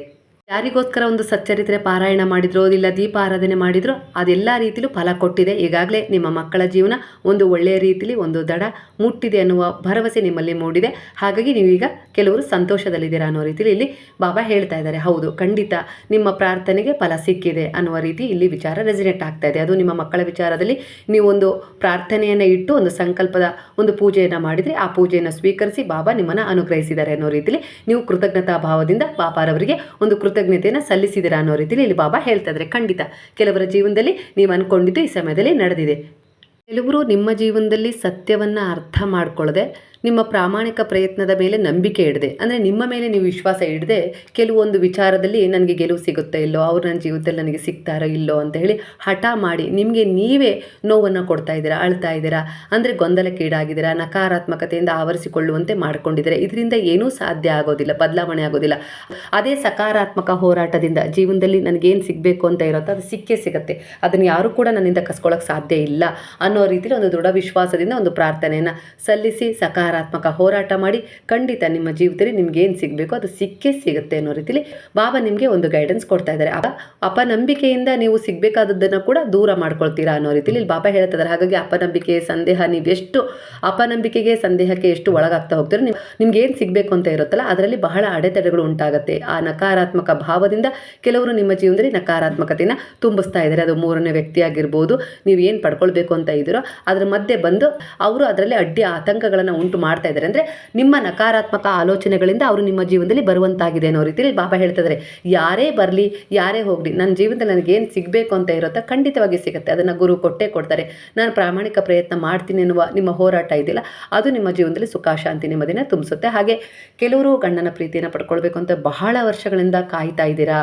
ಯಾರಿಗೋಸ್ಕರ ಒಂದು ಸಚ್ಚರಿತ್ರೆ ಪಾರಾಯಣ ಮಾಡಿದ್ರೋ, ಇಲ್ಲ ದೀಪ ಆರಾಧನೆ ಮಾಡಿದ್ರೋ, ಅದೆಲ್ಲ ರೀತಿಲೂ ಫಲ ಕೊಟ್ಟಿದೆ. ಈಗಾಗಲೇ ನಿಮ್ಮ ಮಕ್ಕಳ ಜೀವನ ಒಂದು ಒಳ್ಳೆಯ ರೀತಿಲಿ ಒಂದು ದಡ ಮುಟ್ಟಿದೆ ಅನ್ನುವ ಭರವಸೆ ನಿಮ್ಮಲ್ಲಿ ಮೂಡಿದೆ. ಹಾಗಾಗಿ ನೀವೀಗ ಕೆಲವರು ಸಂತೋಷದಲ್ಲಿದ್ದೀರಾ ಅನ್ನೋ ರೀತಿಲಿ ಇಲ್ಲಿ ಬಾಬಾ ಹೇಳ್ತಾ ಇದ್ದಾರೆ. ಹೌದು, ಖಂಡಿತ ನಿಮ್ಮ ಪ್ರಾರ್ಥನೆಗೆ ಫಲ ಸಿಕ್ಕಿದೆ ಅನ್ನುವ ರೀತಿ ಇಲ್ಲಿ ವಿಚಾರ ರೆಸಿನೆಟ್ ಆಗ್ತಾ ಇದೆ. ಅದು ನಿಮ್ಮ ಮಕ್ಕಳ ವಿಚಾರದಲ್ಲಿ ನೀವೊಂದು ಪ್ರಾರ್ಥನೆಯನ್ನು ಇಟ್ಟು ಒಂದು ಸಂಕಲ್ಪದ ಒಂದು ಪೂಜೆಯನ್ನು ಮಾಡಿದರೆ ಆ ಪೂಜೆಯನ್ನು ಸ್ವೀಕರಿಸಿ ಬಾಬಾ ನಿಮ್ಮನ್ನು ಅನುಗ್ರಹಿಸಿದ್ದಾರೆ ಅನ್ನೋ ರೀತಿಲಿ ನೀವು ಕೃತಜ್ಞತಾ ಭಾವದಿಂದ ಬಾಬಾರವರಿಗೆ ಒಂದು ಕೃತಜ್ಞತೆಯನ್ನು ಸಲ್ಲಿಸಿದಿರಾ ಅನ್ನೋ ರೀತಿಯಲ್ಲಿ ಇಲ್ಲಿ ಬಾಬಾ ಹೇಳ್ತಾ ಇದ್ದಾರೆ. ಖಂಡಿತ. ಕೆಲವರ ಜೀವನದಲ್ಲಿ ನೀವು ಅಂದ್ಕೊಂಡಿದ್ದು ಈ ಸಮಯದಲ್ಲಿ ನಡೆದಿದೆ. ಕೆಲವರು ನಿಮ್ಮ ಜೀವನದಲ್ಲಿ ಸತ್ಯವನ್ನು ಅರ್ಥ ಮಾಡ್ಕೊಳ್ಳದೆ ನಿಮ್ಮ ಪ್ರಾಮಾಣಿಕ ಪ್ರಯತ್ನದ ಮೇಲೆ ನಂಬಿಕೆ ಇಡದೆ. ಅಂದರೆ ನಿಮ್ಮ ಮೇಲೆ ನೀವು ವಿಶ್ವಾಸ ಇಡದೆ ಕೆಲವೊಂದು ವಿಚಾರದಲ್ಲಿ ನನಗೆ ಗೆಲುವು ಸಿಗುತ್ತೆ ಇಲ್ಲೋ, ಅವ್ರು ನನ್ನ ಜೀವಿತದಲ್ಲಿ ನನಗೆ ಸಿಗ್ತಾರೋ ಇಲ್ಲೋ ಅಂತ ಹೇಳಿ ಹಠ ಮಾಡಿ ನಿಮಗೆ ನೀವೇ ನೋವನ್ನು ಕೊಡ್ತಾ ಇದ್ದೀರಾ, ಅಳ್ತಾ ಇದ್ದೀರಾ, ಅಂದರೆ ಗೊಂದಲಕ್ಕೀಡಾಗಿದ್ದೀರಾ, ನಕಾರಾತ್ಮಕತೆಯಿಂದ ಆವರಿಸಿಕೊಳ್ಳುವಂತೆ ಮಾಡ್ಕೊಂಡಿದ್ದೀರಾ. ಇದರಿಂದ ಏನೂ ಸಾಧ್ಯ ಆಗೋದಿಲ್ಲ, ಬದಲಾವಣೆ ಆಗೋದಿಲ್ಲ. ಅದೇ ಸಕಾರಾತ್ಮಕ ಹೋರಾಟದಿಂದ ಜೀವನದಲ್ಲಿ ನನಗೇನು ಸಿಗಬೇಕು ಅಂತ ಇರುತ್ತೋ ಅದು ಸಿಕ್ಕೇ ಸಿಗುತ್ತೆ. ಅದನ್ನು ಯಾರೂ ಕೂಡ ನನ್ನಿಂದ ಕಸ್ಕೊಳ್ಳೋಕೆ ಸಾಧ್ಯ ಇಲ್ಲ ಅನ್ನೋ ರೀತಿಯಲ್ಲಿ ಒಂದು ದೃಢ ವಿಶ್ವಾಸದಿಂದ ಒಂದು ಪ್ರಾರ್ಥನೆಯನ್ನು ಸಲ್ಲಿಸಿ ಸಕಾರಾತ್ಮಕ ಹೋರಾಟ ಮಾಡಿ ಖಂಡಿತ ನಿಮ್ಮ ಜೀವಿತದಲ್ಲಿ ನಿಮ್ಗೆ ಏನು ಸಿಗಬೇಕು ಅದು ಸಿಕ್ಕೇ ಸಿಗುತ್ತೆ ಅನ್ನೋ ರೀತಿಲಿ ಬಾಬಾ ನಿಮಗೆ ಒಂದು ಗೈಡೆನ್ಸ್ ಕೊಡ್ತಾ ಇದ್ದಾರೆ. ಅಪನಂಬಿಕೆಯಿಂದ ನೀವು ಸಿಗಬೇಕಾದದ್ದನ್ನು ಕೂಡ ದೂರ ಮಾಡ್ಕೊಳ್ತೀರಾ ಅನ್ನೋ ರೀತಿಲಿ ಇಲ್ಲಿ ಬಾಬಾ ಹೇಳ್ತಿದ್ದಾರೆ. ಹಾಗಾಗಿ ಅಪನಂಬಿಕೆ, ಸಂದೇಹ ನೀವೆಷ್ಟು ಅಪನಂಬಿಕೆಗೆ, ಸಂದೇಹಕ್ಕೆ ಎಷ್ಟು ಒಳಗಾಗ್ತಾ ಹೋಗ್ತೀರೋ ನೀವು, ನಿಮ್ಗೆ ಏನು ಸಿಗಬೇಕು ಅಂತ ಇರುತ್ತಲ್ಲ ಅದರಲ್ಲಿ ಬಹಳ ಅಡೆತಡೆಗಳು ಉಂಟಾಗುತ್ತೆ. ಆ ನಕಾರಾತ್ಮಕ ಭಾವದಿಂದ ಕೆಲವರು ನಿಮ್ಮ ಜೀವನದಲ್ಲಿ ನಕಾರಾತ್ಮಕತೆಯನ್ನು ತುಂಬಿಸ್ತಾ ಇದ್ದಾರೆ. ಅದು ಮೂರನೇ ವ್ಯಕ್ತಿ ಆಗಿರ್ಬೋದು ನೀವು ಏನು ಪಡ್ಕೊಳ್ಬೇಕು ಅಂತ ಇದ್ದೀರೋ ಅದ್ರ ಮಧ್ಯೆ ಬಂದು ಅವರು ಅದರಲ್ಲಿ ಅಡ್ಡಿ ಆತಂಕಗಳನ್ನು ಉಂಟು ಮಾಡ್ತಾ ಇದ್ದಾರೆ. ಅಂದರೆ ನಿಮ್ಮ ನಕಾರಾತ್ಮಕ ಆಲೋಚನೆಗಳಿಂದ ಅವರು ನಿಮ್ಮ ಜೀವನದಲ್ಲಿ ಬರುವಂತಾಗಿದೆ ಅನ್ನೋ ರೀತಿಯಲ್ಲಿ ಬಾಬಾ ಹೇಳ್ತಿದ್ದಾರೆ ಯಾರೇ ಬರಲಿ, ಯಾರೇ ಹೋಗಲಿ, ನನ್ನ ಜೀವನದಲ್ಲಿ ನನಗೇನು ಸಿಗಬೇಕು ಅಂತ ಇರುತ್ತೋ ಖಂಡಿತವಾಗಿ ಸಿಗುತ್ತೆ. ಅದನ್ನು ಗುರು ಕೊಟ್ಟೇ ಕೊಡ್ತಾರೆ. ನಾನು ಪ್ರಾಮಾಣಿಕ ಪ್ರಯತ್ನ ಮಾಡ್ತೀನಿ ಎನ್ನುವ ನಿಮ್ಮ ಹೋರಾಟ ಇದೆಯಲ್ಲ, ಅದು ನಿಮ್ಮ ಜೀವನದಲ್ಲಿ ಸುಖ, ಶಾಂತಿ, ನೆಮ್ಮದಿನ ತುಂಬಿಸುತ್ತೆ. ಹಾಗೆ ಕೆಲವರು ಗಂಡನ ಪ್ರೀತಿಯನ್ನು ಪಡ್ಕೊಳ್ಬೇಕು ಅಂತ ಬಹಳ ವರ್ಷಗಳಿಂದ ಕಾಯ್ತಾ ಇದ್ದೀರಾ?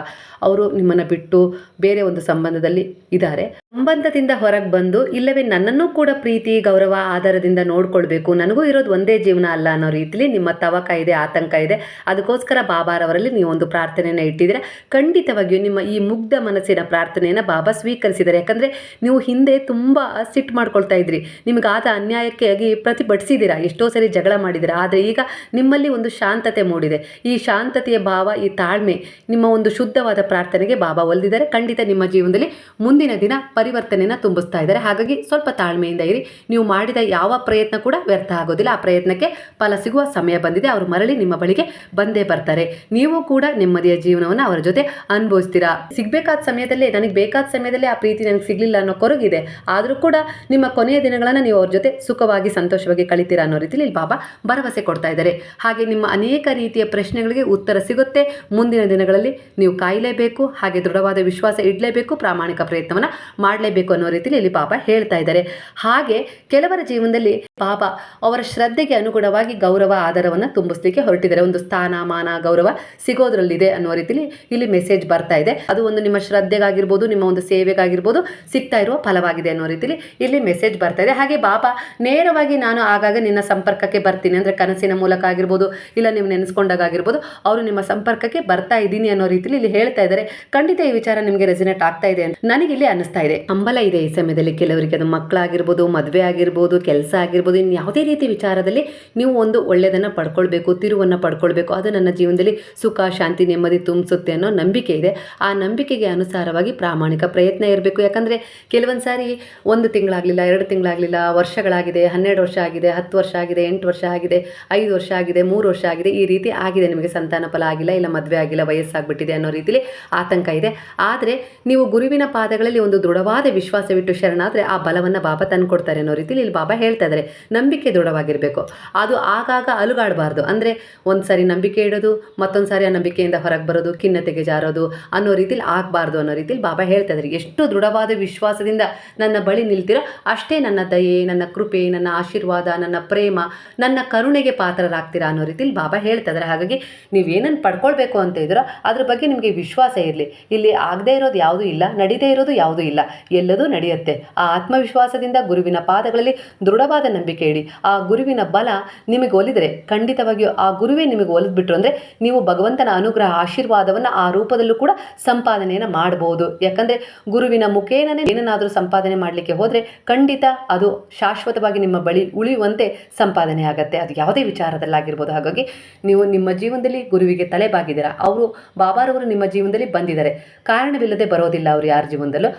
ಅವರು ನಿಮ್ಮನ್ನು ಬಿಟ್ಟು ಬೇರೆ ಒಂದು ಸಂಬಂಧದಲ್ಲಿ ಇದ್ದಾರೆ. ಸಂಬಂಧದಿಂದ ಹೊರಗೆ ಬಂದು ಇಲ್ಲವೇ ನನ್ನನ್ನು ಕೂಡ ಪ್ರೀತಿ, ಗೌರವ, ಆಧಾರದಿಂದ ನೋಡ್ಕೊಳ್ಬೇಕು. ನನಗೂ ಇರೋದು ಒಂದೇ ಜೀವನ ಅಲ್ಲ ಅನ್ನೋ ರೀತಿಲಿ ನಿಮ್ಮ ತವಕ ಇದೆ, ಆತಂಕ ಇದೆ. ಅದಕ್ಕೋಸ್ಕರ ಬಾಬಾರವರಲ್ಲಿ ನೀವು ಒಂದು ಪ್ರಾರ್ಥನೆಯನ್ನು ಇಟ್ಟಿದ್ರೆ ಖಂಡಿತವಾಗಿಯೂ ನಿಮ್ಮ ಈ ಮುಗ್ಧ ಮನಸ್ಸಿನ ಪ್ರಾರ್ಥನೆಯನ್ನು ಬಾಬಾ ಸ್ವೀಕರಿಸಿದ್ದಾರೆ. ಯಾಕಂದರೆ ನೀವು ಹಿಂದೆ ತುಂಬ ಸಿಟ್ಟು ಮಾಡ್ಕೊಳ್ತಾ ಇದ್ರಿ. ನಿಮಗಾದ ಅನ್ಯಾಯಕ್ಕೆ ಆಗಿ ಪ್ರತಿಭಟಿಸಿದ್ದೀರಾ? ಎಷ್ಟೋ ಸರಿ ಜಗಳ ಮಾಡಿದ್ದೀರಾ? ಆದರೆ ಈಗ ನಿಮ್ಮಲ್ಲಿ ಒಂದು ಶಾಂತತೆ ಮೂಡಿದೆ. ಈ ಶಾಂತತೆಯ ಭಾವ, ಈ ತಾಳ್ಮೆ ನಿಮ್ಮ ಒಂದು ಶುದ್ಧವಾದ ಪ್ರಾರ್ಥನೆಗೆ ಬಾಬಾ ಒಲ್ದಿದ್ದಾರೆ. ಖಂಡಿತ ನಿಮ್ಮ ಜೀವನದಲ್ಲಿ ಮುಂದಿನ ದಿನ ಪರಿವರ್ತನೆಯನ್ನು ತುಂಬಿಸ್ತಾ ಇದ್ದಾರೆ. ಹಾಗಾಗಿ ಸ್ವಲ್ಪ ತಾಳ್ಮೆಯಿಂದ ಇರಿ. ನೀವು ಮಾಡಿದ ಯಾವ ಪ್ರಯತ್ನ ಕೂಡ ವ್ಯರ್ಥ ಆಗೋದಿಲ್ಲ. ಆ ಪ್ರಯತ್ನಕ್ಕೆ ಫಲ ಸಿಗುವ ಸಮಯ ಬಂದಿದೆ. ಅವರು ಮರಳಿ ನಿಮ್ಮ ಬಳಿಗೆ ಬಂದೇ ಬರ್ತಾರೆ. ನೀವು ಕೂಡ ನೆಮ್ಮದಿಯ ಜೀವನವನ್ನು ಅವರ ಜೊತೆ ಅನುಭವಿಸ್ತೀರಾ? ಸಿಗಬೇಕಾದ ಸಮಯದಲ್ಲಿ, ನನಗೆ ಬೇಕಾದ ಸಮಯದಲ್ಲಿ ಆ ಪ್ರೀತಿ ನನಗೆ ಸಿಗಲಿಲ್ಲ ಅನ್ನೋ ಕೊರಗಿದೆ. ಆದರೂ ಕೂಡ ನಿಮ್ಮ ಕೊನೆಯ ದಿನಗಳನ್ನು ನೀವು ಅವ್ರ ಜೊತೆ ಸುಖವಾಗಿ, ಸಂತೋಷವಾಗಿ ಕಳಿತೀರಾ ಅನ್ನೋ ರೀತಿಯಲ್ಲಿ ಬಾಬಾ ಭರವಸೆ ಕೊಡ್ತಾ ಇದ್ದಾರೆ. ಹಾಗೆ ನಿಮ್ಮ ಅನೇಕ ರೀತಿಯ ಪ್ರಶ್ನೆಗಳಿಗೆ ಉತ್ತರ ಸಿಗುತ್ತೆ. ಮುಂದಿನ ದಿನಗಳಲ್ಲಿ ನೀವು ಕಾಯಲೇಬೇಕು. ಹಾಗೆ ದೃಢವಾದ ವಿಶ್ವಾಸ ಇಡಲೇಬೇಕು. ಪ್ರಾಮಾಣಿಕ ಪ್ರಯತ್ನವನ್ನು ಮಾಡಲೇಬೇಕು ಅನ್ನೋ ರೀತಿಯಲ್ಲಿ ಇಲ್ಲಿ ಪಾಪ ಹೇಳ್ತಾ ಇದ್ದಾರೆ. ಹಾಗೆ ಕೆಲವರ ಜೀವನದಲ್ಲಿ ಪಾಪ ಅವರ ಶ್ರದ್ಧೆಗೆ ಅನುಗುಣವಾಗಿ ಗೌರವ ಆಧಾರವನ್ನು ತುಂಬಿಸ್ಲಿಕ್ಕೆ ಹೊರಟಿದ್ದಾರೆ. ಒಂದು ಸ್ಥಾನ, ಮಾನ, ಗೌರವ ಸಿಗೋದ್ರಲ್ಲಿದೆ ಅನ್ನೋ ರೀತಿಲಿ ಇಲ್ಲಿ ಮೆಸೇಜ್ ಬರ್ತಾ ಇದೆ. ಅದು ಒಂದು ನಿಮ್ಮ ಶ್ರದ್ಧೆಗಾಗಿರ್ಬೋದು, ನಿಮ್ಮ ಒಂದು ಸೇವೆಗಾಗಿರ್ಬೋದು ಸಿಗ್ತಾ ಇರುವ ಫಲವಾಗಿದೆ ಅನ್ನೋ ರೀತಿಲಿ ಇಲ್ಲಿ ಮೆಸೇಜ್ ಬರ್ತಾ ಇದೆ. ಹಾಗೆ ಪಾಪ, ನೇರವಾಗಿ ನಾನು ಆಗಾಗ ನಿನ್ನ ಸಂಪರ್ಕಕ್ಕೆ ಬರ್ತೀನಿ. ಅಂದರೆ ಕನಸಿನ ಮೂಲಕ ಆಗಿರ್ಬೋದು, ಇಲ್ಲ ನೀವು ನೆನೆಸ್ಕೊಂಡಾಗ ಆಗಿರ್ಬೋದು ಅವರು ನಿಮ್ಮ ಸಂಪರ್ಕಕ್ಕೆ ಬರ್ತಾ ಇದ್ದೀನಿ ಅನ್ನೋ ರೀತಿಲಿ ಇಲ್ಲಿ ಹೇಳ್ತಾ ಇದ್ದಾರೆ. ಖಂಡಿತ ಈ ವಿಚಾರ ನಿಮಗೆ ರೆಸಿನೇಟ್ ಆಗ್ತಾ ಇದೆ ಅಂತ ನನಗೆ ಇಲ್ಲಿ ಅನಿಸ್ತಾ ಇದೆ. ಹಂಬಲ ಇದೆ ಈ ಸಮಯದಲ್ಲಿ. ಕೆಲವರಿಗೆ ಅದು ಮಕ್ಕಳಾಗಿರ್ಬೋದು, ಮದುವೆ ಆಗಿರ್ಬೋದು, ಕೆಲಸ ಆಗಿರ್ಬೋದು ಇನ್ನು ಯಾವುದೇ ರೀತಿ ವಿಚಾರದಲ್ಲಿ ನೀವು ಒಂದು ಒಳ್ಳೆಯದನ್ನು ಪಡ್ಕೊಳ್ಬೇಕು, ತಿರುವನ್ನು ಪಡ್ಕೊಳ್ಬೇಕು, ಅದು ನನ್ನ ಜೀವನದಲ್ಲಿ ಸುಖ, ಶಾಂತಿ, ನೆಮ್ಮದಿ ತುಂಬಿಸುತ್ತೆ ಅನ್ನೋ ನಂಬಿಕೆ ಇದೆ. ಆ ನಂಬಿಕೆಗೆ ಅನುಸಾರವಾಗಿ ಪ್ರಾಮಾಣಿಕ ಪ್ರಯತ್ನ ಇರಬೇಕು. ಯಾಕಂದರೆ ಕೆಲವೊಂದು ಸಾರಿ ಒಂದು ತಿಂಗಳಾಗಲಿಲ್ಲ, ಎರಡು ತಿಂಗಳಾಗಲಿಲ್ಲ, ವರ್ಷಗಳಾಗಿದೆ, ಹನ್ನೆರಡು ವರ್ಷ ಆಗಿದೆ, ಹತ್ತು ವರ್ಷ ಆಗಿದೆ, ಎಂಟು ವರ್ಷ ಆಗಿದೆ, ಐದು ವರ್ಷ ಆಗಿದೆ, ಮೂರು ವರ್ಷ ಆಗಿದೆ, ಈ ರೀತಿ ಆಗಿದೆ. ನಿಮಗೆ ಸಂತಾನ ಫಲ ಆಗಿಲ್ಲ, ಇಲ್ಲ ಮದುವೆ ಆಗಿಲ್ಲ, ವಯಸ್ಸಾಗ್ಬಿಟ್ಟಿದೆ ಅನ್ನೋ ರೀತಿಲಿ ಆತಂಕ ಇದೆ. ಆದರೆ ನೀವು ಗುರುವಿನ ಪಾದಗಳಲ್ಲಿ ಒಂದು ದೃಢವಾದ ವಿಶ್ವಾಸವಿಟ್ಟು ಶರಣಾದರೆ ಆ ಬಲವನ್ನು ಬಾಬಾ ತಂದುಕೊಡ್ತಾರೆ ಅನ್ನೋ ರೀತಿಲಿ ಇಲ್ಲಿ ಬಾಬಾ ಹೇಳ್ತಾ ಇದ್ದಾರೆ ನಂಬಿಕೆ ದೃಢವಾಗಿರಬೇಕು. ಅದು ಆಗಾಗ ಅಲುಗಾಡಬಾರ್ದು. ಅಂದರೆ ಒಂದು ಸಾರಿ ನಂಬಿಕೆ ಇಡೋದು ಮತ್ತೊಂದು ಸಾರಿ ಆ ನಂಬಿಕೆಯಿಂದ ಹೊರಗೆ ಬರೋದು, ಖಿನ್ನತೆಗೆ ಜಾರೋದು ಅನ್ನೋ ರೀತಿಲಿ ಆಗಬಾರ್ದು ಅನ್ನೋ ರೀತಿಲಿ ಬಾಬಾ ಹೇಳ್ತಾ ಇದ್ದಾರೆ ಎಷ್ಟು ದೃಢವಾದ ವಿಶ್ವಾಸದಿಂದ ನನ್ನ ಬಳಿ ನಿಲ್ತಿರೋ ಅಷ್ಟೇ ನನ್ನ ದಯೆ, ನನ್ನ ಕೃಪೆ, ನನ್ನ ಆಶೀರ್ವಾದ, ನನ್ನ ಪ್ರೇಮ, ನನ್ನ ಕರುಣೆಗೆ ಪಾತ್ರರಾಗ್ತೀರಾ ಅನ್ನೋ ರೀತಿಲಿ ಬಾಬಾ ಹೇಳ್ತಾ ಇದ್ದಾರೆ ಹಾಗಾಗಿ ನೀವೇನನ್ನು ಪಡ್ಕೊಳ್ಬೇಕು ಅಂತ ಇದ್ದೀರೋ ಅದ್ರ ಬಗ್ಗೆ ನಿಮಗೆ ವಿಶ್ವಾಸ ಇರಲಿ. ಇಲ್ಲಿ ಆಗದೇ ಇರೋದು ಯಾವುದೂ ಇಲ್ಲ, ನಡೀದೇ ಇರೋದು ಯಾವುದೂ ಇಲ್ಲ. ಎಲ್ಲದೂ ನಡೆಯುತ್ತೆ. ಆ ಆತ್ಮವಿಶ್ವಾಸದಿಂದ ಗುರುವಿನ ಪಾದಗಳಲ್ಲಿ ದೃಢವಾದ ನಂಬಿಕೆ ಇಡಿ. ಆ ಗುರುವಿನ ಬಲ ನಿಮಗೆ ಒಲಿದರೆ ಖಂಡಿತವಾಗಿಯೂ ಆ ಗುರುವೇ ನಿಮಗೆ ಒಲಿದ್ಬಿಟ್ರು ಅಂದರೆ ನೀವು ಭಗವಂತನ ಅನುಗ್ರಹ ಆಶೀರ್ವಾದವನ್ನು ಆ ರೂಪದಲ್ಲೂ ಕೂಡ ಸಂಪಾದನೆಯನ್ನು ಮಾಡಬಹುದು ಯಾಕಂದರೆ ಗುರುವಿನ ಮುಖೇನನೇ ಏನನ್ನಾದರೂ ಸಂಪಾದನೆ ಮಾಡಲಿಕ್ಕೆ ಹೋದರೆ ಖಂಡಿತ ಅದು ಶಾಶ್ವತವಾಗಿ ನಿಮ್ಮ ಬಳಿ ಉಳಿಯುವಂತೆ ಸಂಪಾದನೆ ಆಗುತ್ತೆ. ಅದು ಯಾವುದೇ ವಿಚಾರದಲ್ಲಾಗಿರ್ಬೋದು. ಹಾಗಾಗಿ ನೀವು ನಿಮ್ಮ ಜೀವನದಲ್ಲಿ ಗುರುವಿಗೆ ತಲೆ ಬಾಗಿದ್ದೀರಾ ಅವರು, ಬಾಬಾರವರು ನಿಮ್ಮ ಜೀವನದಲ್ಲಿ ಬಂದಿದ್ದಾರೆ. ಕಾರಣವಿಲ್ಲದೆ ಬರೋದಿಲ್ಲ ಅವರು ಯಾರ ಜೀವನದಲ್ಲೂ.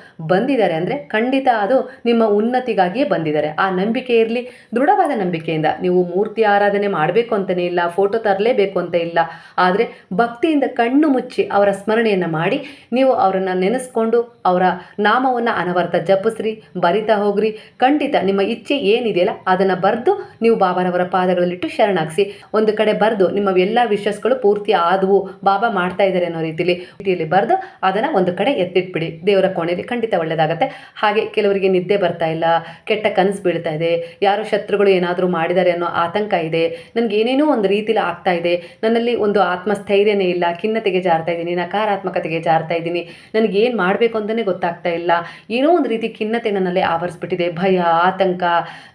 ಬಂದಿದ್ದಾರೆ ಅಂದರೆ ಖಂಡಿತ ಅದು ನಿಮ್ಮ ಉನ್ನತಿಗಾಗಿಯೇ ಬಂದಿದ್ದಾರೆ. ಆ ನಂಬಿಕೆ ಇರಲಿ, ದೃಢವಾದ ನಂಬಿಕೆಯಿಂದ. ನೀವು ಮೂರ್ತಿ ಆರಾಧನೆ ಮಾಡಬೇಕು ಅಂತಲೇ ಇಲ್ಲ ಫೋಟೋ ತರಲೇಬೇಕು ಅಂತ ಇಲ್ಲ. ಆದರೆ ಭಕ್ತಿಯಿಂದ ಕಣ್ಣು ಮುಚ್ಚಿ ಅವರ ಸ್ಮರಣೆಯನ್ನು ಮಾಡಿ, ನೀವು ಅವರನ್ನು ನೆನೆಸ್ಕೊಂಡು ಅವರ ನಾಮವನ್ನು ಅನವರ್ತ ಜಪಿಸ್ರಿ, ಬರಿತಾ ಹೋಗ್ರಿ. ಖಂಡಿತ ನಿಮ್ಮ ಇಚ್ಛೆ ಏನಿದೆಯಲ್ಲ ಅದನ್ನು ಬರೆದು ನೀವು ಬಾಬಾರವರ ಪಾದಗಳಲ್ಲಿಟ್ಟು ಶರಣಾಗಿಸಿ. ಒಂದು ಕಡೆ ಬರೆದು ನಿಮ್ಮ ಎಲ್ಲ ವಿಶ್ವಾಸಗಳು ಪೂರ್ತಿ ಆದವು, ಬಾಬಾ ಮಾಡ್ತಾ ಇದ್ದಾರೆ ಅನ್ನೋ ರೀತಿಯಲ್ಲಿ ಬರೆದು ಅದನ್ನು ಒಂದು ಕಡೆ ಎತ್ತಿಟ್ಬಿಡಿ. ದೇವರ ಕೋಣೆಯಲ್ಲಿ ಖಂಡಿತ ಒಳ್ಳೆಯದಾಗತ್ತೆ ಹಾಗೆ ಕೆಲವರಿಗೆ ನಿದ್ದೆ ಬರ್ತಾ ಇಲ್ಲ, ಕೆಟ್ಟ ಕನಸು ಬೀಳ್ತಾ ಇದೆ, ಯಾರು ಶತ್ರುಗಳು ಏನಾದರೂ ಮಾಡಿದ್ದಾರೆ ಅನ್ನೋ ಆತಂಕ ಇದೆ, ನನಗೆ ಏನೇನೋ ಒಂದು ರೀತಿಲಿ ಆಗ್ತಾ ಇದೆ, ನನ್ನಲ್ಲಿ ಒಂದು ಆತ್ಮಸ್ಥೈರ್ಯನೇ ಇಲ್ಲ, ಖಿನ್ನತೆಗೆ ಜಾರ್ತಾ ಇದ್ದೀನಿ, ನಕಾರಾತ್ಮಕತೆಗೆ ಜಾರ್ತಾ ಇದ್ದೀನಿ, ನನಗೆ ಏನು ಮಾಡಬೇಕು ಅಂತಲೇ ಗೊತ್ತಾಗ್ತಾ ಇಲ್ಲ. ಏನೋ ಒಂದು ರೀತಿ ಖಿನ್ನತೆ ನನ್ನಲ್ಲಿ ಆವರಿಸ್ಬಿಟ್ಟಿದೆ, ಭಯ, ಆತಂಕ,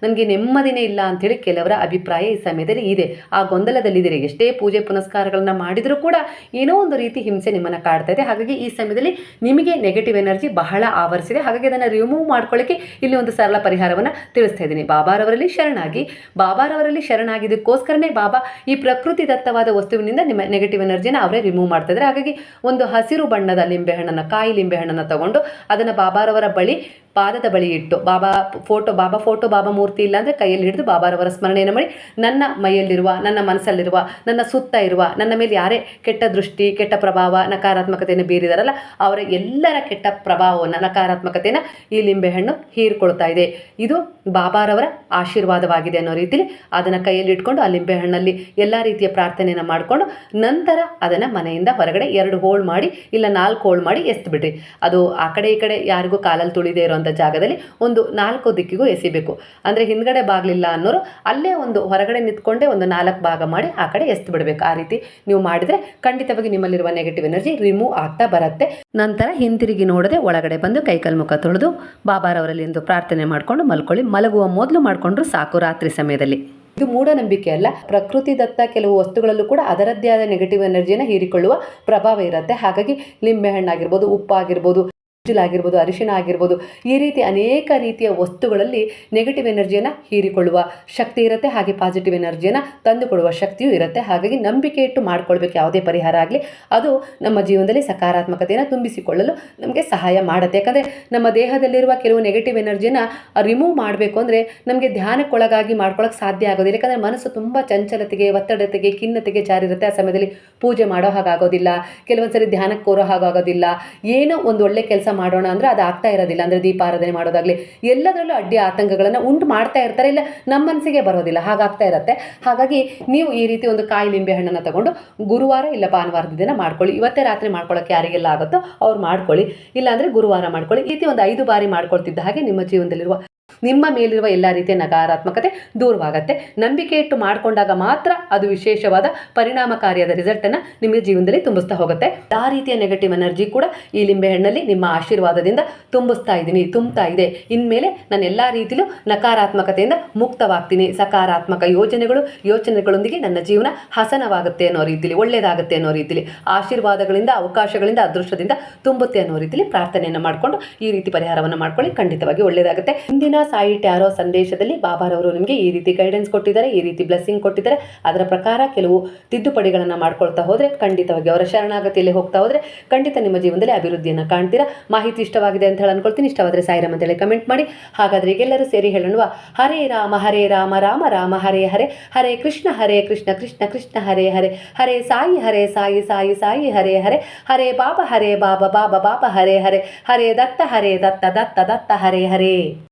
ನನಗೆ ನೆಮ್ಮದಿನೇ ಇಲ್ಲ ಅಂಥೇಳಿ ಕೆಲವರ ಅಭಿಪ್ರಾಯ ಈ ಸಮಯದಲ್ಲಿ ಇದೆ. ಆ ಗೊಂದಲದಲ್ಲಿದ್ದೀರಿ, ಎಷ್ಟೇ ಪೂಜೆ ಪುನಸ್ಕಾರಗಳನ್ನು ಮಾಡಿದರೂ ಕೂಡ ಏನೋ ಒಂದು ರೀತಿ ಹಿಂಸೆ ನಿಮ್ಮನ್ನು ಕಾಡ್ತಾ ಇದೆ. ಹಾಗಾಗಿ ಈ ಸಮಯದಲ್ಲಿ ನಿಮಗೆ ನೆಗೆಟಿವ್ ಎನರ್ಜಿ ಬಹಳ ಆವರಿಸಿದೆ ಹಾಗಾಗಿ ಅದನ್ನು ರಿಮೂವ್ ಮಾಡ್ಕೊಳ್ಳಿಕ್ಕೆ ಇಲ್ಲಿ ಒಂದು ಸರಳ ಪರಿಹಾರವನ್ನು ತಿಳಿಸ್ತಾ ಇದ್ದೀನಿ. ಬಾಬಾರವರಲ್ಲಿ ಶರಣಾಗಿ, ಬಾಬಾರವರಲ್ಲಿ ಶರಣಾಗಿದ್ದಕ್ಕೋಸ್ಕರನೇ ಬಾಬಾ ಈ ಪ್ರಕೃತಿ ದತ್ತವಾದ ವಸ್ತುವಿನಿಂದ ನಿಮ್ಮ ನೆಗೆಟಿವ್ ಎನರ್ಜಿನ ಅವರೇ ರಿಮೂವ್ ಮಾಡ್ತಾ ಇದ್ದಾರೆ. ಹಾಗಾಗಿ ಒಂದು ಹಸಿರು ಬಣ್ಣದ ಲಿಂಬೆಹಣ್ಣನ್ನು ಕಾಯಿ ಲಿಂಬೆಹಣ್ಣನ್ನು ತಗೊಂಡು ಅದನ್ನು ಬಾಬಾರವರ ಬಳಿ ಪಾದದ ಬಳಿ ಇಟ್ಟು, ಬಾಬಾ, ಫೋಟೋ ಬಾಬಾ ಫೋಟೋ, ಬಾಬಾ ಮೂರ್ತಿ ಇಲ್ಲ ಅಂದರೆ ಕೈಯಲ್ಲಿ ಹಿಡಿದು ಬಾಬಾರವರ ಸ್ಮರಣೆಯನ್ನು ಮಾಡಿ, ನನ್ನ ಮೈಯಲ್ಲಿರುವ, ನನ್ನ ಮನಸ್ಸಲ್ಲಿರುವ, ನನ್ನ ಸುತ್ತ ಇರುವ, ನನ್ನ ಮೇಲೆ ಯಾರೇ ಕೆಟ್ಟ ದೃಷ್ಟಿ, ಕೆಟ್ಟ ಪ್ರಭಾವ, ನಕಾರಾತ್ಮಕತೆಯನ್ನು ಬೀರಿದಾರಲ್ಲ, ಅವರ ಎಲ್ಲರ ಕೆಟ್ಟ ಪ್ರಭಾವವನ್ನು, ನಕಾರಾತ್ಮಕತೆಯನ್ನು ಈ ಲಿಂಬೆಹಣ್ಣು ಹೀರ್ಕೊಳ್ತಾ ಇದೆ. ಇದು ಬಾಬಾರವರ ಆಶೀರ್ವಾದವಾಗಿದೆ ಅನ್ನೋ ರೀತಿಲಿ ಅದನ್ನು ಕೈಯಲ್ಲಿ ಇಟ್ಕೊಂಡು ಆ ಲಿಂಬೆಹಣ್ಣಲ್ಲಿ ಎಲ್ಲ ರೀತಿಯ ಪ್ರಾರ್ಥನೆಯನ್ನು ಮಾಡಿಕೊಂಡು ನಂತರ ಅದನ್ನು ಮನೆಯಿಂದ ಹೊರಗಡೆ ಎರಡು ಹೋಳು ಮಾಡಿ, ಇಲ್ಲ ನಾಲ್ಕು ಹೋಳು ಮಾಡಿ ಎಸ್ದು ಬಿಡ್ರಿ ಅದು ಆ ಕಡೆ ಈ ಕಡೆ ಯಾರಿಗೂ ಕಾಲಲ್ಲಿ ತುಳಿದೇ ಇರೋಂಥ ಜಾಗದಲ್ಲಿ ಒಂದು ನಾಲ್ಕು ದಿಕ್ಕಿಗೂ ಎಸಿಬೇಕು. ಅಂದರೆ ಹಿಂದ್ಗಡೆ ಬಾಗಿಲಿಲ್ಲ ಅನ್ನೋರು ಅಲ್ಲೇ ಒಂದು ಹೊರಗಡೆ ನಿಂತ್ಕೊಂಡೇ ಒಂದು ನಾಲ್ಕು ಭಾಗ ಮಾಡಿ ಆ ಕಡೆ ಎಸ್ತು ಬಿಡಬೇಕು. ಆ ರೀತಿ ನೀವು ಮಾಡಿದರೆ ಖಂಡಿತವಾಗಿ ನಿಮ್ಮಲ್ಲಿರುವ ನೆಗೆಟಿವ್ ಎನರ್ಜಿ ರಿಮೂವ್ ಆಗ್ತಾ ಬರುತ್ತೆ. ನಂತರ ಹಿಂತಿರುಗಿ ನೋಡದೆ ಒಳಗಡೆ ಬಂದು ಕೈಕಲ್ ಮುಖ ತೊಳೆದು ಬಾಬಾರವರಲ್ಲಿ ಎಂದು ಪ್ರಾರ್ಥನೆ ಮಾಡಿಕೊಂಡು ಮಲ್ಕೊಳ್ಳಿ. ಮಲಗುವ ಮೊದಲು ಮಾಡಿಕೊಂಡ್ರು ಸಾಕು ರಾತ್ರಿ ಸಮಯದಲ್ಲಿ. ಇದು ಮೂಢನಂಬಿಕೆ ಅಲ್ಲ. ಪ್ರಕೃತಿ ದತ್ತ ಕೆಲವು ವಸ್ತುಗಳಲ್ಲೂ ಕೂಡ ಅದರದ್ದೇ ಆದ ನೆಗೆಟಿವ್ ಎನರ್ಜಿಯನ್ನು ಹೀರಿಕೊಳ್ಳುವ ಪ್ರಭಾವ ಇರುತ್ತೆ. ಹಾಗಾಗಿ ಲಿಂಬೆಹಣ್ಣಾಗಿರ್ಬೋದು ಉಪ್ಪಾಗಿರ್ಬೋದು ಆಗಿರ್ಬೋದು ಅರಿಶಿಣ ಆಗಿರ್ಬೋದು, ಈ ರೀತಿ ಅನೇಕ ರೀತಿಯ ವಸ್ತುಗಳಲ್ಲಿ ನೆಗೆಟಿವ್ ಎನರ್ಜಿಯನ್ನು ಹೀರಿಕೊಳ್ಳುವ ಶಕ್ತಿ ಇರುತ್ತೆ, ಹಾಗೆ ಪಾಸಿಟಿವ್ ಎನರ್ಜಿಯನ್ನು ತಂದುಕೊಡುವ ಶಕ್ತಿಯೂ ಇರುತ್ತೆ. ಹಾಗಾಗಿ ನಂಬಿಕೆ ಇಟ್ಟು ಮಾಡ್ಕೊಳ್ಬೇಕು, ಯಾವುದೇ ಪರಿಹಾರ ಆಗಲಿ. ಅದು ನಮ್ಮ ಜೀವನದಲ್ಲಿ ಸಕಾರಾತ್ಮಕತೆಯನ್ನು ತುಂಬಿಸಿಕೊಳ್ಳಲು ನಮಗೆ ಸಹಾಯ ಮಾಡುತ್ತೆ. ಯಾಕಂದರೆ ನಮ್ಮ ದೇಹದಲ್ಲಿರುವ ಕೆಲವು ನೆಗೆಟಿವ್ ಎನರ್ಜಿನ ರಿಮೂವ್ ಮಾಡಬೇಕು ಅಂದರೆ ನಮಗೆ ಧ್ಯಾನಕ್ಕೊಳಗಾಗಿ ಮಾಡ್ಕೊಳ್ಳೋಕೆ ಸಾಧ್ಯ ಆಗೋದಿಲ್ಲ. ಯಾಕಂದರೆ ಮನಸ್ಸು ತುಂಬ ಚಂಚಲತೆಗೆ, ಒತ್ತಡತೆಗೆ, ಖಿನ್ನತೆಗೆ ಜಾರಿರುತ್ತೆ. ಆ ಸಮಯದಲ್ಲಿ ಪೂಜೆ ಮಾಡೋ ಹಾಗಾಗೋದಿಲ್ಲ ಕೆಲವೊಂದು ಸರಿ ಧ್ಯಾನಕ್ಕೆ ಕೋರೋ ಹಾಗಾಗೋದಿಲ್ಲ. ಏನೋ ಒಂದು ಒಳ್ಳೆ ಕೆಲಸ ಮಾಡೋಣ ಅಂದರೆ ಅದು ಆಗ್ತಾ ಇರೋದಿಲ್ಲ. ಅಂದರೆ ದೀಪಾರಾಧನೆ ಮಾಡೋದಾಗಲಿ ಎಲ್ಲದರಲ್ಲೂ ಅಡ್ಡಿ ಆತಂಕಗಳನ್ನು ಉಂಟು ಮಾಡ್ತಾ ಇರ್ತಾರೆ. ಇಲ್ಲ ನಮ್ಮ ಮನಸ್ಸಿಗೆ ಬರೋದಿಲ್ಲ. ಹಾಗಾಗ್ತಾ ಇರುತ್ತೆ. ಹಾಗಾಗಿ ನೀವು ಈ ರೀತಿ ಒಂದು ಕಾಯಿ ನಿಂಬೆ ಹಣ್ಣನ್ನು ತಗೊಂಡು ಗುರುವಾರ ಇಲ್ಲ ಭಾನುವಾರದ ದಿನ ಮಾಡ್ಕೊಳ್ಳಿ. ಇವತ್ತೇ ರಾತ್ರಿ ಮಾಡ್ಕೊಳ್ಳೋಕೆ ಯಾರಿಗೆಲ್ಲ ಆಗುತ್ತೋ ಅವ್ರು ಮಾಡ್ಕೊಳ್ಳಿ. ಇಲ್ಲಾಂದರೆ ಗುರುವಾರ ಮಾಡ್ಕೊಳ್ಳಿ. ಈ ರೀತಿ ಒಂದು ಐದು ಬಾರಿ ಮಾಡ್ಕೊಳ್ತಿದ್ದ ಹಾಗೆ ನಿಮ್ಮ ಜೀವನದಲ್ಲಿರುವ ನಿಮ್ಮ ಮೇಲಿರುವ ಎಲ್ಲ ರೀತಿಯ ನಕಾರಾತ್ಮಕತೆ ದೂರವಾಗತ್ತೆ. ನಂಬಿಕೆ ಇಟ್ಟು ಮಾಡಿಕೊಂಡಾಗ ಮಾತ್ರ ಅದು ವಿಶೇಷವಾದ ಪರಿಣಾಮಕಾರಿಯಾದ ರಿಸಲ್ಟನ್ನು ನಿಮ್ಮ ಜೀವನದಲ್ಲಿ ತುಂಬಿಸ್ತಾ ಹೋಗುತ್ತೆ. ಆ ರೀತಿಯ ನೆಗೆಟಿವ್ ಎನರ್ಜಿ ಕೂಡ ಈ ಲಿಂಬೆಹಣ್ಣಲ್ಲಿ ನಿಮ್ಮ ಆಶೀರ್ವಾದದಿಂದ ತುಂಬಿಸ್ತಾ ಇದ್ದೀನಿ, ತುಂಬ್ತಾ ಇದೆ. ಇನ್ಮೇಲೆ ನಾನು ಎಲ್ಲ ರೀತಿಯಲ್ಲೂ ನಕಾರಾತ್ಮಕತೆಯಿಂದ ಮುಕ್ತವಾಗ್ತೀನಿ. ಸಕಾರಾತ್ಮಕ ಯೋಜನೆಗಳು, ಯೋಚನೆಗಳೊಂದಿಗೆ ನನ್ನ ಜೀವನ ಹಸನವಾಗುತ್ತೆ ಅನ್ನೋ ರೀತಿಲಿ ಒಳ್ಳೆಯದಾಗುತ್ತೆ ಅನ್ನೋ ರೀತಿಲಿ, ಆಶೀರ್ವಾದಗಳಿಂದ, ಅವಕಾಶಗಳಿಂದ, ಅದೃಷ್ಟದಿಂದ ತುಂಬುತ್ತೆ ಅನ್ನೋ ರೀತಿಲಿ ಪ್ರಾರ್ಥನೆಯನ್ನು ಮಾಡಿಕೊಂಡು ಈ ರೀತಿ ಪರಿಹಾರವನ್ನು ಮಾಡ್ಕೊಳ್ಳಿ. ಖಂಡಿತವಾಗಿ ಒಳ್ಳೆಯದಾಗುತ್ತೆ ಇಂದಿನ ಸಾಯಿ ಟ್ಯಾರೋ ಸಂದೇಶದಲ್ಲಿ ಬಾಬಾರವರು ನಿಮಗೆ ಈ ರೀತಿ ಗೈಡೆನ್ಸ್ ಕೊಟ್ಟಿದ್ದಾರೆ, ಈ ರೀತಿ ಬ್ಲೆಸ್ಸಿಂಗ್ ಕೊಟ್ಟಿದ್ದಾರೆ. ಅದರ ಪ್ರಕಾರ ಕೆಲವು ತಿದ್ದುಪಡಿಗಳನ್ನು ಮಾಡ್ಕೊಳ್ತಾ ಹೋದರೆ ಖಂಡಿತವಾಗಿ ಅವರ ಶರಣಾಗತಿಯಲ್ಲಿ ಹೋಗ್ತಾ ಹೋದರೆ ಖಂಡಿತ ನಿಮ್ಮ ಜೀವನದಲ್ಲಿ ಅಭಿವೃದ್ಧಿಯನ್ನು ಕಾಣ್ತೀರಾ? ಮಾಹಿತಿ ಇಷ್ಟವಾಗಿದೆ ಅಂತ ಹೇಳಿ ಅನ್ಕೊಳ್ತೀನಿ. ಇಷ್ಟವಾದರೆ ಸಾಯಿರಾಮ್ ಅಂತೇಳಿ ಕಮೆಂಟ್ ಮಾಡಿ. ಹಾಗಾದರೆ ಈಗೆಲ್ಲರೂ ಸೇರಿ ಹೇಳೋಣ ಹರೇ ರಾಮ ಹರೇ ರಾಮ ರಾಮ ರಾಮ, ಹರೇ ಹರೇ. ಹರೇ ಕೃಷ್ಣ ಹರೇ ಕೃಷ್ಣ ಕೃಷ್ಣ ಕೃಷ್ಣ, ಹರೇ ಹರೇ. ಹರೇ ಸಾಯಿ ಹರೇ ಸಾಯಿ ಸಾಯಿ ಸಾಯಿ, ಹರೇ ಹರೇ. ಹರೇ ಬಾಬಾ ಹರೇ ಬಾಬಾ ಬಾಬಾ ಬಾಬಾ, ಹರೇ ಹರೇ. ಹರೇ ದತ್ತ ಹರೇ ದತ್ತ ದತ್ತ ದತ್ತ, ಹರೇ ಹರೇ.